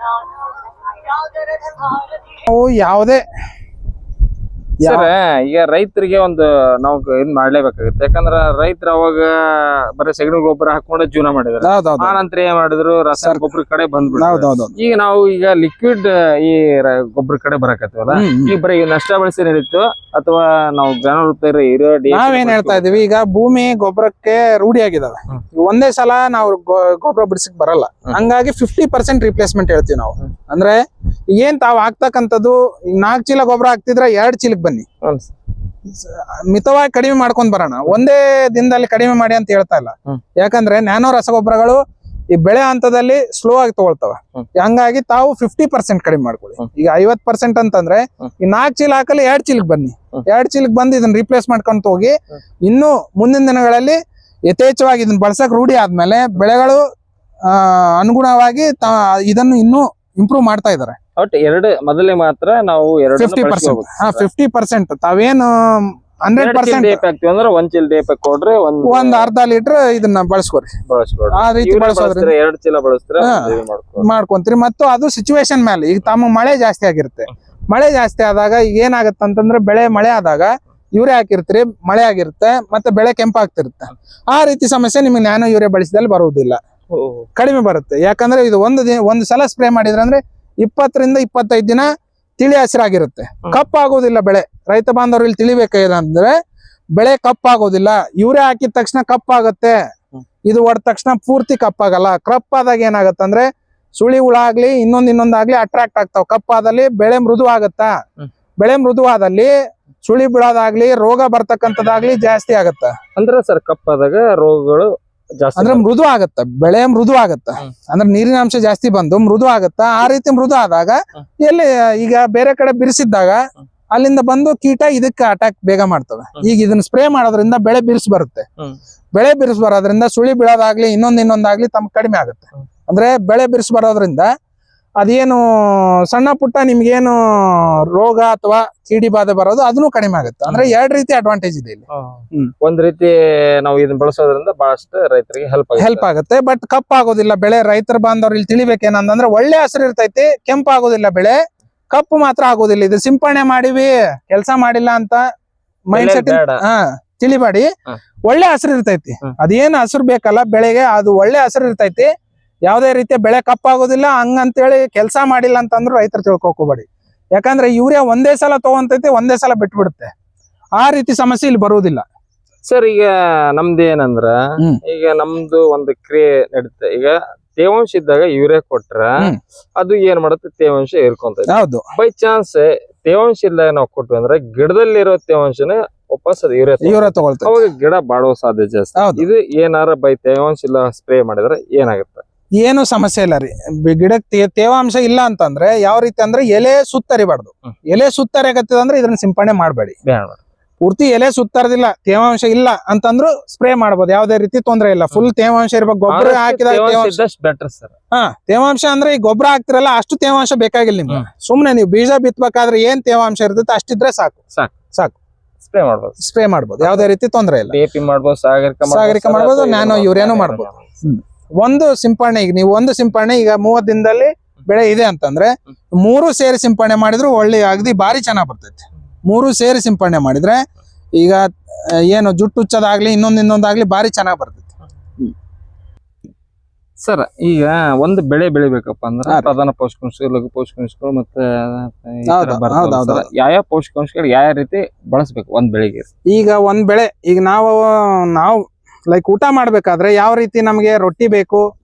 Speaker 2: ನಾವು ಯಾವುದೇ
Speaker 1: ಸರ್ ಈಗ ರೈತರಿಗೆ ಒಂದು ನಾವು ಇದ್ ಮಾಡ್ಲೇಬೇಕಾಗುತ್ತೆ. ಯಾಕಂದ್ರ ರೈತರ ಅವಾಗ ಬರೀ ಸೆಗಣಿ ಗೊಬ್ಬರ ಹಾಕೊಂಡು ಜೀವನ ಮಾಡಿದ್ರು. ಆ ನಂತರ ಏನ್ ಮಾಡಿದ್ರು ರಾಸಾಯನಿಕ ಗೊಬ್ಬರ ಕಡೆ
Speaker 2: ಬಂದ್ಬಿಟ್ಟು
Speaker 1: ಈಗ ನಾವು ಈಗ ಲಿಕ್ವಿಡ್ ಈ ಗೊಬ್ಬರ ಕಡೆ ಬರಕತ್ತೀವಲ್ಲ? ಈಗ ಬರೀ ನಷ್ಟ ಬಳಸಿ ನಡೀತು ಅಥವಾ ನಾವು DAP
Speaker 2: ನಾವೇನ್ ಹೇಳ್ತಾ ಇದೀವಿ ಈಗ ಭೂಮಿ ಗೊಬ್ಬರಕ್ಕೆ ರೂಢಿ ಆಗಿದಾವೆ. ಒಂದೇ ಸಲ ನಾವು ಗೊಬ್ಬರ ಬಿಡಿಸಕ್ ಬರಲ್ಲ. ಹಂಗಾಗಿ ಫಿಫ್ಟಿ ಪರ್ಸೆಂಟ್ ರಿಪ್ಲೇಸ್ಮೆಂಟ್ ಹೇಳ್ತೀವಿ ನಾವು. ಅಂದ್ರೆ ಏನ್ ತಾವ್ ಹಾಕ್ತಕ್ಕಂಥದ್ದು ನಾಲ್ಕು ಚೀಲ ಗೊಬ್ಬರ ಹಾಕ್ತಿದ್ರೆ ಎರಡ್ ಚೀಲಕ್ ಬನ್ನಿ. ಮಿತವಾಗಿ ಕಡಿಮೆ ಮಾಡ್ಕೊಂಡ್ ಬರೋಣ. ಒಂದೇ ದಿನದಲ್ಲಿ ಕಡಿಮೆ ಮಾಡಿ ಅಂತ ಹೇಳ್ತಾ ಇಲ್ಲ. ಯಾಕಂದ್ರೆ ನ್ಯಾನೋ ರಸಗೊಬ್ಬರಗಳು ಈ ಬೆಳೆ ಹಂತದಲ್ಲಿ ಸ್ಲೋ ಆಗಿ ತಗೊಳ್ತಾವ. ಹಂಗಾಗಿ ತಾವು ಫಿಫ್ಟಿ ಪರ್ಸೆಂಟ್ ಕಡಿಮೆ ಮಾಡ್ಕೊಳ್ಳಿ. ಈಗ ಐವತ್ ಪರ್ಸೆಂಟ್ ಅಂತಂದ್ರೆ ಈ ನಾಲ್ಕು ಚೀಲ ಹಾಕಲಿ ಎರಡ್ ಚೀಲಕ್ ಬನ್ನಿ. ಎರಡ್ ಚೀಲಕ್ ಬಂದು ಇದನ್ನ ರಿಪ್ಲೇಸ್ ಮಾಡ್ಕೊಂತ ಹೋಗಿ ಇನ್ನು ಮುಂದಿನ ದಿನಗಳಲ್ಲಿ ಯಥೇಚ್ಛವಾಗಿ ಇದನ್ನ ಬಳಸಕ್ ರೂಢಿ ಆದ್ಮೇಲೆ ಬೆಳೆಗಳು ಆ, ಅನುಗುಣವಾಗಿ ಇದನ್ನು ಇನ್ನೂ ಇಂಪ್ರೂವ್ ಮಾಡ್ತಾ ಇದಾರೆ
Speaker 1: ಎರಡು ಮೊದಲೇ ಮಾತ್ರ ನಾವು ಎರಡು
Speaker 2: ಫಿಫ್ಟಿ ಪರ್ಸೆಂಟ್ ಹಾ ಫಿಫ್ಟಿ ಪರ್ಸೆಂಟ್ ತಾವೇನು ಹಂಡ್ರೆಡ್ ಪರ್ಸೆಂಟ್
Speaker 1: ಡೇಪ್ ಹಾಕ್ತಿವಿ ಅಂದ್ರೆ ಒಂದ್ ಚೀಲ ಡೇಪ್ ಕೊಡ್ರಿ ಒಂದ್
Speaker 2: ಒಂದ್ ಅರ್ಧ ಲೀಟರ್ ಇದನ್ನ ಬಳಸ್ಕೊರಿ. ಆ ರೀತಿ
Speaker 1: ಬಳಸೋದ್ರಿ
Speaker 2: ಬಳಸೋದ್ರಿಂದ
Speaker 1: ಎರಡ್ ಚೀಲ ಬಳಸ್ತೀರಾ.
Speaker 2: ಮಾಡ್ಕೊಂತೀರಿ. ಮತ್ತು ಅದು ಸಿಚುವೇಶನ್ ಮೇಲೆ ಈಗ ತಮ್ಮ ಮಳೆ ಜಾಸ್ತಿ ಆಗಿರುತ್ತೆ. ಮಳೆ ಜಾಸ್ತಿ ಆದಾಗ ಈಗ ಏನಾಗತ್ತೆ ಅಂತಂದ್ರೆ ಬೆಳೆ ಮಳೆ ಆದಾಗ ಯೂರಿಯಾ ಹಾಕಿರ್ತೀರಿ ಮಳೆ ಆಗಿರುತ್ತೆ ಮತ್ತೆ ಬೆಳೆ ಕೆಂಪಾಗ್ತಿರುತ್ತೆ. ಆ ರೀತಿ ಸಮಸ್ಯೆ ನಿಮಗೆ ನ್ಯಾನೋ ಯೂರಿಯಾ ಬಳಸಿದಲ್ಲಿ ಬರುವುದಿಲ್ಲ. ಕಡಿಮೆ ಬರುತ್ತೆ. ಯಾಕಂದ್ರೆ ಇದು ಒಂದು ದಿನ ಒಂದು ಸಲ ಸ್ಪ್ರೇ ಮಾಡಿದ್ರೆ ಅಂದ್ರೆ ಇಪ್ಪತ್ತರಿಂದ ಇಪ್ಪತ್ತೈದು ದಿನ ತಿಳಿ ಹಸಿರಾಗಿರುತ್ತೆ. ಕಪ್ಪಾಗೋದಿಲ್ಲ ಬೆಳೆ. ರೈತ ಬಾಂಧವರು ಇಲ್ಲಿ ತಿಳಿಬೇಕಂದ್ರೆ ಬೆಳೆ ಕಪ್ಪಾಗೋದಿಲ್ಲ ಯೂರಿಯಾ ಹಾಕಿದ ತಕ್ಷಣ ಕಪ್ಪಾಗುತ್ತೆ. ಇದು ಹೊಡೆದ ತಕ್ಷಣ ಪೂರ್ತಿ ಕಪ್ಪಾಗಲ್ಲ ಕಪ್ಪಾದಾಗ ಏನಾಗತ್ತೆ ಅಂದ್ರೆ ಸುಳಿ ಹುಳ ಆಗ್ಲಿ ಇನ್ನೊಂದ್ ಇನ್ನೊಂದಾಗ್ಲಿ ಅಟ್ರಾಕ್ಟ್ ಆಗ್ತಾವ. ಕಪ್ಪಾದಲ್ಲಿ ಬೆಳೆ ಮೃದು ಆಗತ್ತಾ. ಬೆಳೆ ಮೃದುವಾದಲ್ಲಿ ಸುಳಿ ಬಿಡೋದಾಗ್ಲಿ ರೋಗ ಬರ್ತಕ್ಕಂಥದ್ದಾಗ್ಲಿ ಜಾಸ್ತಿ ಆಗತ್ತ?
Speaker 1: ಅಂದ್ರೆ ಸರ್ ಕಪ್ಪಾದಾಗ ರೋಗಗಳು
Speaker 2: ಅಂದ್ರೆ ಮೃದು ಆಗತ್ತ ಬೆಳೆ ಮೃದು ಆಗತ್ತ. ಅಂದ್ರೆ ನೀರಿನ ಅಂಶ ಜಾಸ್ತಿ ಬಂದು ಮೃದು ಆಗತ್ತ. ಆ ರೀತಿ ಮೃದು ಆದಾಗ. ಎಲ್ಲಿ ಈಗ ಬೇರೆ ಕಡೆ ಬಿರ್ಸಿದ್ದಾಗ ಅಲ್ಲಿಂದ ಬಂದು ಕೀಟ ಇದಕ್ಕೆ ಅಟ್ಯಾಕ್ ಬೇಗ ಮಾಡ್ತವೆ. ಈಗ ಇದನ್ನ ಸ್ಪ್ರೇ ಮಾಡೋದ್ರಿಂದ ಬೆಳೆ ಬಿರ್ಸ್ ಬರುತ್ತೆ. ಬೆಳೆ ಬಿರ್ಸ್ ಬರೋದ್ರಿಂದ ಸುಳಿ ಬೀಳೋದಾಗ್ಲಿ ಇನ್ನೊಂದ್ ಇನ್ನೊಂದಾಗ್ಲಿ ತಮ್ಮ ಕಡಿಮೆ ಆಗುತ್ತೆ. ಅಂದ್ರೆ ಬೆಳೆ ಬಿರ್ಸ್ ಬರೋದ್ರಿಂದ ಅದೇನು ಸಣ್ಣ ಪುಟ್ಟ ನಿಮ್ಗೇನು ರೋಗ ಅಥವಾ ಕೀಡಿ ಬಾಧೆ ಬರೋದು ಅದನ್ನು ಕಡಿಮೆ ಆಗುತ್ತೆ. ಅಂದ್ರೆ ಎರಡ್ ರೀತಿ ಅಡ್ವಾಂಟೇಜ್ ಇದೆ ಇಲ್ಲಿ.
Speaker 1: ಒಂದ್ ರೀತಿ ನಾವು ಇದನ್ನ ಬಳಸೋದ್ರಿಂದ ಬಹಳಷ್ಟು ರೈತರಿಗೆ ಹೆಲ್ಪ್
Speaker 2: ಹೆಲ್ಪ್ ಆಗುತ್ತೆ ಬಟ್ ಕಪ್ ಆಗೋದಿಲ್ಲ ಬೆಳೆ. ರೈತರ ಬಾಂಧವ್ರು ಇಲ್ಲಿ ತಿಳಿಬೇಕೇನಂದ್ರೆ ಒಳ್ಳೆ ಹಸಿರು ಇರ್ತೈತಿ ಕೆಂಪು ಆಗೋದಿಲ್ಲ ಬೆಳೆ. ಕಪ್ಪು ಮಾತ್ರ ಆಗೋದಿಲ್ಲ. ಇದು ಸಿಂಪರಣೆ ಮಾಡಿವಿ ಕೆಲಸ ಮಾಡಿಲ್ಲ ಅಂತ ಮೈಂಡ್ ಸೆಟ್ ಹಾ ತಿಳಿಬೇಡಿ. ಒಳ್ಳೆ ಹಸಿರು ಇರ್ತೈತಿ. ಅದೇನ್ ಹಸಿರು ಬೇಕಲ್ಲ ಬೆಳೆಗೆ ಅದು ಒಳ್ಳೆ ಹಸಿರು ಇರ್ತೈತಿ. ಯಾವ್ದೇ ರೀತಿಯ ಬೆಳೆ ಕಪ್ಪಾಗೋದಿಲ್ಲ ಹಂಗಂತೇಳಿ ಕೆಲಸ ಮಾಡಿಲ್ಲ ಅಂತಂದ್ರು ರೈತರು ತಿಳ್ಕೊಕೋಬೇಡಿ ಯಾಕಂದ್ರೆ ಯೂರಿಯಾ ಒಂದೇ ಸಲ ತಗೊಂತೈತಿ ಒಂದೇ ಸಲ ಬಿಟ್ಬಿಡುತ್ತೆ. ಆ ರೀತಿ ಸಮಸ್ಯೆ ಇಲ್ಲಿ ಬರುವುದಿಲ್ಲ.
Speaker 1: ಸರ್ ಈಗ ನಮ್ದು ಏನಂದ್ರ ಈಗ ನಮ್ದು ಒಂದು ಕ್ರಿಯೆ ನಡೀತೆ. ಈಗ ತೇವಾಂಶ ಇದ್ದಾಗ ಯೂರಿಯಾ ಕೊಟ್ರ ಅದು ಏನ್ ಮಾಡುತ್ತೆ? ತೇವಾಂಶ ಇರ್ಕೊಂತೈತಿ
Speaker 2: ಹೌದು.
Speaker 1: ಬೈ ಚಾನ್ಸ್ ತೇವಾಂಶ ಇಲ್ದಾಗ ನಾವು ಕೊಟ್ವಿ ಅಂದ್ರೆ ಗಿಡದಲ್ಲಿರೋ ತೇವಾಂಶನ ವಾಪಸ್ ಅದು ಯೂರಿಯಾ
Speaker 2: ಯೂರಿಯಾ ತಗೊಳ್ತೇವೆ
Speaker 1: ಅವಾಗ ಗಿಡ ಬಾಡುವ ಸಾಧ್ಯತೆ ಜಾಸ್ತಿ. ಇದು ಏನಾರ ಬೈ ತೇವಾಂಶ ಇಲ್ಲ ಸ್ಪ್ರೇ ಮಾಡಿದ್ರೆ ಏನಾಗುತ್ತೆ?
Speaker 2: ಏನು ಸಮಸ್ಯೆ ಇಲ್ಲ ರೀ. ಗಿಡಕ್ಕೆ ತೇವಾಂಶ ಇಲ್ಲ ಅಂತಂದ್ರೆ ಯಾವ ರೀತಿ ಅಂದ್ರೆ ಎಲೆ ಸುತ್ತರಿಬಾರ್ದು. ಎಲೆ ಸುತ್ತರಿಗತ್ತಿದೆ ಅಂದ್ರೆ ಇದನ್ನ ಸಿಂಪಡಣೆ ಮಾಡಬೇಡಿ. ಪೂರ್ತಿ ಎಲೆ ಸುತ್ತರದಿಲ್ಲ ತೇವಾಂಶ ಇಲ್ಲ ಅಂತಂದ್ರು ಸ್ಪ್ರೇ ಮಾಡಬಹುದು ಯಾವ್ದೇ ರೀತಿ ತೊಂದ್ರೆ ಇಲ್ಲ. ಫುಲ್ ತೇವಾಂಶ ಇರ್ಬೇಕು. ಗೊಬ್ಬರ ಹಾಕಿದಾಗ ಹಾ ತೇವಾಂಶ ಅಂದ್ರೆ ಈ ಗೊಬ್ಬರ ಹಾಕ್ತಿರಲ್ಲ ಅಷ್ಟು ತೇವಾಂಶ ಬೇಕಾಗಿಲ್ಲ ನಿಮ್ಗೆ. ಸುಮ್ನೆ ನೀವು ಬೀಜ ಬಿತ್ಬೇಕಾದ್ರೆ ಏನ್ ತೇವಾಂಶ ಇರ್ತೈತೆ ಅಷ್ಟಿದ್ರೆ ಸಾಕು. ಸಾಕು.
Speaker 1: ಸ್ಪ್ರೇ ಮಾಡಬಹುದು
Speaker 2: ಸ್ಪ್ರೇ ಮಾಡಬಹುದು ಯಾವ್ದೇ ರೀತಿ ತೊಂದ್ರೆ ಇಲ್ಲ.
Speaker 1: ಸಾಗರಿಕ
Speaker 2: ಮಾಡಬಹುದು ಮಾಡ್ಬೋದು, ನ್ಯಾನೋ ಯೂರಿಯಾನು ಮಾಡ್ಬೋದು. ಒಂದು ಸಿಂಪರಣೆ ಈಗ ನೀವು ಒಂದು ಸಿಂಪರಣೆ ಈಗ ಮೂವತ್ ದಿನದಲ್ಲಿ ಬೆಳೆ ಇದೆ ಅಂತಂದ್ರೆ ಮೂರು ಸೇರಿ ಸಿಂಪರಣೆ ಮಾಡಿದ್ರು ಒಳ್ಳೆ ಅಗದಿ ಭಾರಿ ಚೆನ್ನಾಗಿ ಬರ್ತೈತಿ. ಮೂರು ಸೇರಿ ಸಿಂಪರಣೆ ಮಾಡಿದ್ರೆ ಈಗ ಏನು ಜುಟ್ಟು ಹುಚ್ಚದಾಗ್ಲಿ ಇನ್ನೊಂದ್ ಇನ್ನೊಂದಾಗ್ಲಿ ಭಾರಿ ಚೆನ್ನಾಗಿ ಬರ್ತೈತಿ.
Speaker 1: ಸರ್ ಈಗ ಒಂದು ಬೆಳೆ ಬೆಳಿಬೇಕಪ್ಪ ಅಂದ್ರೆ. ಪ್ರಧಾನ ಪೋಷಕಾಂಶಗಳು ಲಘು ಪೋಷಕಾಂಶಗಳು ಮತ್ತೆ ಯಾವ ಯಾವ ಪೋಷಕಾಂಶಗಳು ಯಾವ ರೀತಿ ಬಳಸ್ಬೇಕು ಒಂದ್ ಬೆಳೆಗೆ?
Speaker 2: ಈಗ ಒಂದ್ ಬೆಳೆ ಈಗ ನಾವು ನಾವು ಲೈಕ್ ಊಟ ಮಾಡಬೇಕಾದ್ರೆ ಯಾವ ರೀತಿ ನಮಗೆ ರೊಟ್ಟಿ ಬೇಕು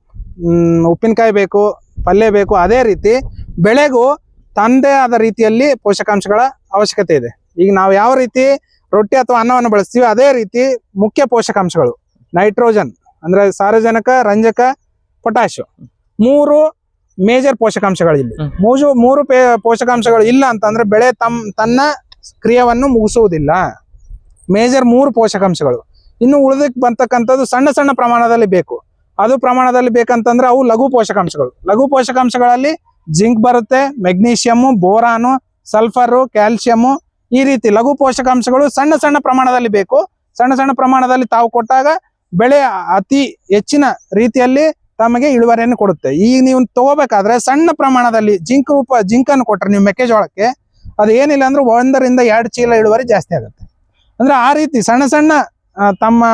Speaker 2: ಉಪ್ಪಿನಕಾಯಿ ಬೇಕು ಪಲ್ಯ ಬೇಕು ಅದೇ ರೀತಿ ಬೆಳೆಗೂ ತಂದೆ ಆದ ರೀತಿಯಲ್ಲಿ ಪೋಷಕಾಂಶಗಳ ಅವಶ್ಯಕತೆ ಇದೆ. ಈಗ ನಾವು ಯಾವ ರೀತಿ ರೊಟ್ಟಿ ಅಥವಾ ಅನ್ನವನ್ನು ಬಳಸ್ತೀವಿ ಅದೇ ರೀತಿ ಮುಖ್ಯ ಪೋಷಕಾಂಶಗಳು. ನೈಟ್ರೋಜನ್ ಅಂದ್ರೆ ಸಾರಜನಕ ರಂಜಕ ಪೊಟ್ಯಾಶ್ ಮೂರು ಮೇಜರ್ ಪೋಷಕಾಂಶಗಳು ಇಲ್ಲಿ
Speaker 1: ಮೂಜು
Speaker 2: ಮೂರು ಮೂರು ಪೇ- ಪೋಷಕಾಂಶಗಳು ಇಲ್ಲ ಅಂತಂದ್ರೆ ಬೆಳೆ ತಮ್ ತನ್ನ ಕ್ರಿಯವನ್ನು ಮುಗಿಸುವುದಿಲ್ಲ. ಮೇಜರ್ ಮೂರು ಪೋಷಕಾಂಶಗಳು. ಇನ್ನು ಉಳಿದಕ್ಕೆ ಬರ್ತಕ್ಕಂಥದ್ದು ಸಣ್ಣ ಸಣ್ಣ ಪ್ರಮಾಣದಲ್ಲಿ ಬೇಕು. ಅದು ಪ್ರಮಾಣದಲ್ಲಿ ಬೇಕಂತಂದ್ರೆ ಅವು ಲಘು ಪೋಷಕಾಂಶಗಳು. ಲಘು ಪೋಷಕಾಂಶಗಳಲ್ಲಿ ಜಿಂಕ್ ಬರುತ್ತೆ ಮೆಗ್ನೀಷಿಯಮ್ಮು ಬೋರಾನು, ಸಲ್ಫರು ಕ್ಯಾಲ್ಸಿಯಮ್ಮು ಈ ರೀತಿ ಲಘು ಪೋಷಕಾಂಶಗಳು ಸಣ್ಣ ಸಣ್ಣ ಪ್ರಮಾಣದಲ್ಲಿ ಬೇಕು. ಸಣ್ಣ ಸಣ್ಣ ಪ್ರಮಾಣದಲ್ಲಿ ತಾವು ಕೊಟ್ಟಾಗ ಬೆಳೆ ಅತಿ ಹೆಚ್ಚಿನ ರೀತಿಯಲ್ಲಿ ತಮಗೆ ಇಳುವರಿಯನ್ನು ಕೊಡುತ್ತೆ. ಈಗ ನೀವು ತಗೋಬೇಕಾದ್ರೆ ಸಣ್ಣ ಪ್ರಮಾಣದಲ್ಲಿ ಜಿಂಕ್ ರೂಪ ಜಿಂಕನ್ನು ಕೊಟ್ಟರೆ ನೀವು ಮೆಕ್ಕೆಜೋಳಕ್ಕೆ, ಅದು ಏನಿಲ್ಲ ಅಂದ್ರೆ ಒಂದರಿಂದ ಎರಡು ಚೀಲ ಇಳುವರಿ ಜಾಸ್ತಿ ಆಗುತ್ತೆ. ಅಂದ್ರೆ ಆ ರೀತಿ ಸಣ್ಣ ಸಣ್ಣ ತಮ್ಮ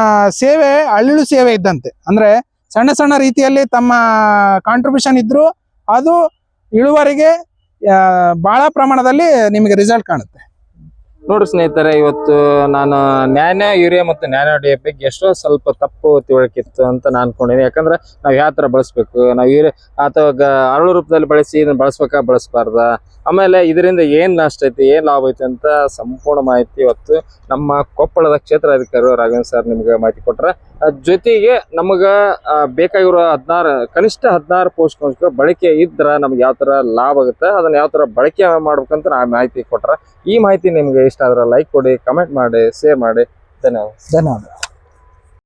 Speaker 2: ಸೇವೆ ಅಳ್ಳು ಸೇವೆ ಇದ್ದಂತೆ. ಅಂದ್ರೆ ಸಣ್ಣ ಸಣ್ಣ ರೀತಿಯಲ್ಲಿ ತಮ್ಮ ಕಾಂಟ್ರಿಬ್ಯೂಷನ್ ಇದ್ರು ಅದು ಇಳುವರಿಗೆ ಬಹಳ ಪ್ರಮಾಣದಲ್ಲಿ ನಿಮಗೆ ರಿಸಲ್ಟ್ ಕಾಣುತ್ತೆ.
Speaker 1: ನೋಡ್ರಿ ಸ್ನೇಹಿತರೆ, ಇವತ್ತು ನಾನು ನ್ಯಾನ ಯೂರಿಯಾ ಮತ್ತು ನ್ಯಾನೋ ಡಿ ಎಫ್ ಎಷ್ಟೋ ಸ್ವಲ್ಪ ತಪ್ಪು ತಿಳುವಳಿಕಿತ್ತು ಅಂತ ನಾನು ಅನ್ಕೊಂಡಿನಿ ಯಾಕಂದ್ರೆ ನಾವು ಯಾವ ಥರ ಬಳಸ್ಬೇಕು? ನಾವು ಯೂರಿಯಾ ಅಥವಾ ಅರಳು ರೂಪದಲ್ಲಿ ಬಳಸಿ ಇದನ್ನ ಬಳಸ್ಬೇಕಾ? ಬಳಸಬಾರ್ದ? ಆಮೇಲೆ ಇದರಿಂದ ಏನು ನಷ್ಟ ಐತಿ, ಏನು ಲಾಭ ಐತಿ ಅಂತ ಸಂಪೂರ್ಣ ಮಾಹಿತಿ ಇವತ್ತು ನಮ್ಮ ಕೊಪ್ಪಳದ ಕ್ಷೇತ್ರ ಅಧಿಕಾರಿ ರಾಘವೇಂದ್ರ ಸರ್ ನಿಮ್ಗೆ ಮಾಹಿತಿ ಕೊಟ್ರ. ಜೊತೆಗೆ ನಮಗ ಬೇಕಾಗಿರೋ ಹದಿನಾರು, ಕನಿಷ್ಠ ಹದಿನಾರು ಪೋಷಕಾಂಶಗಳು ಬಳಕೆ ಇದ್ರ ನಮ್ಗೆ ಯಾವ ತರ ಲಾಭ ಆಗುತ್ತೆ, ಅದನ್ನ ಯಾವ ತರ ಬಳಕೆ ಮಾಡ್ಬೇಕಂತ ನಾ ಮಾಹಿತಿ ಕೊಟ್ರ. ಈ ಮಾಹಿತಿ ನಿಮಗೆ ಇಷ್ಟ ಆದ್ರೆ ಲೈಕ್ ಕೊಡಿ ಕಮೆಂಟ್ ಮಾಡಿ ಶೇರ್ ಮಾಡಿ. ಧನ್ಯವಾದ.
Speaker 2: ಧನ್ಯವಾದ.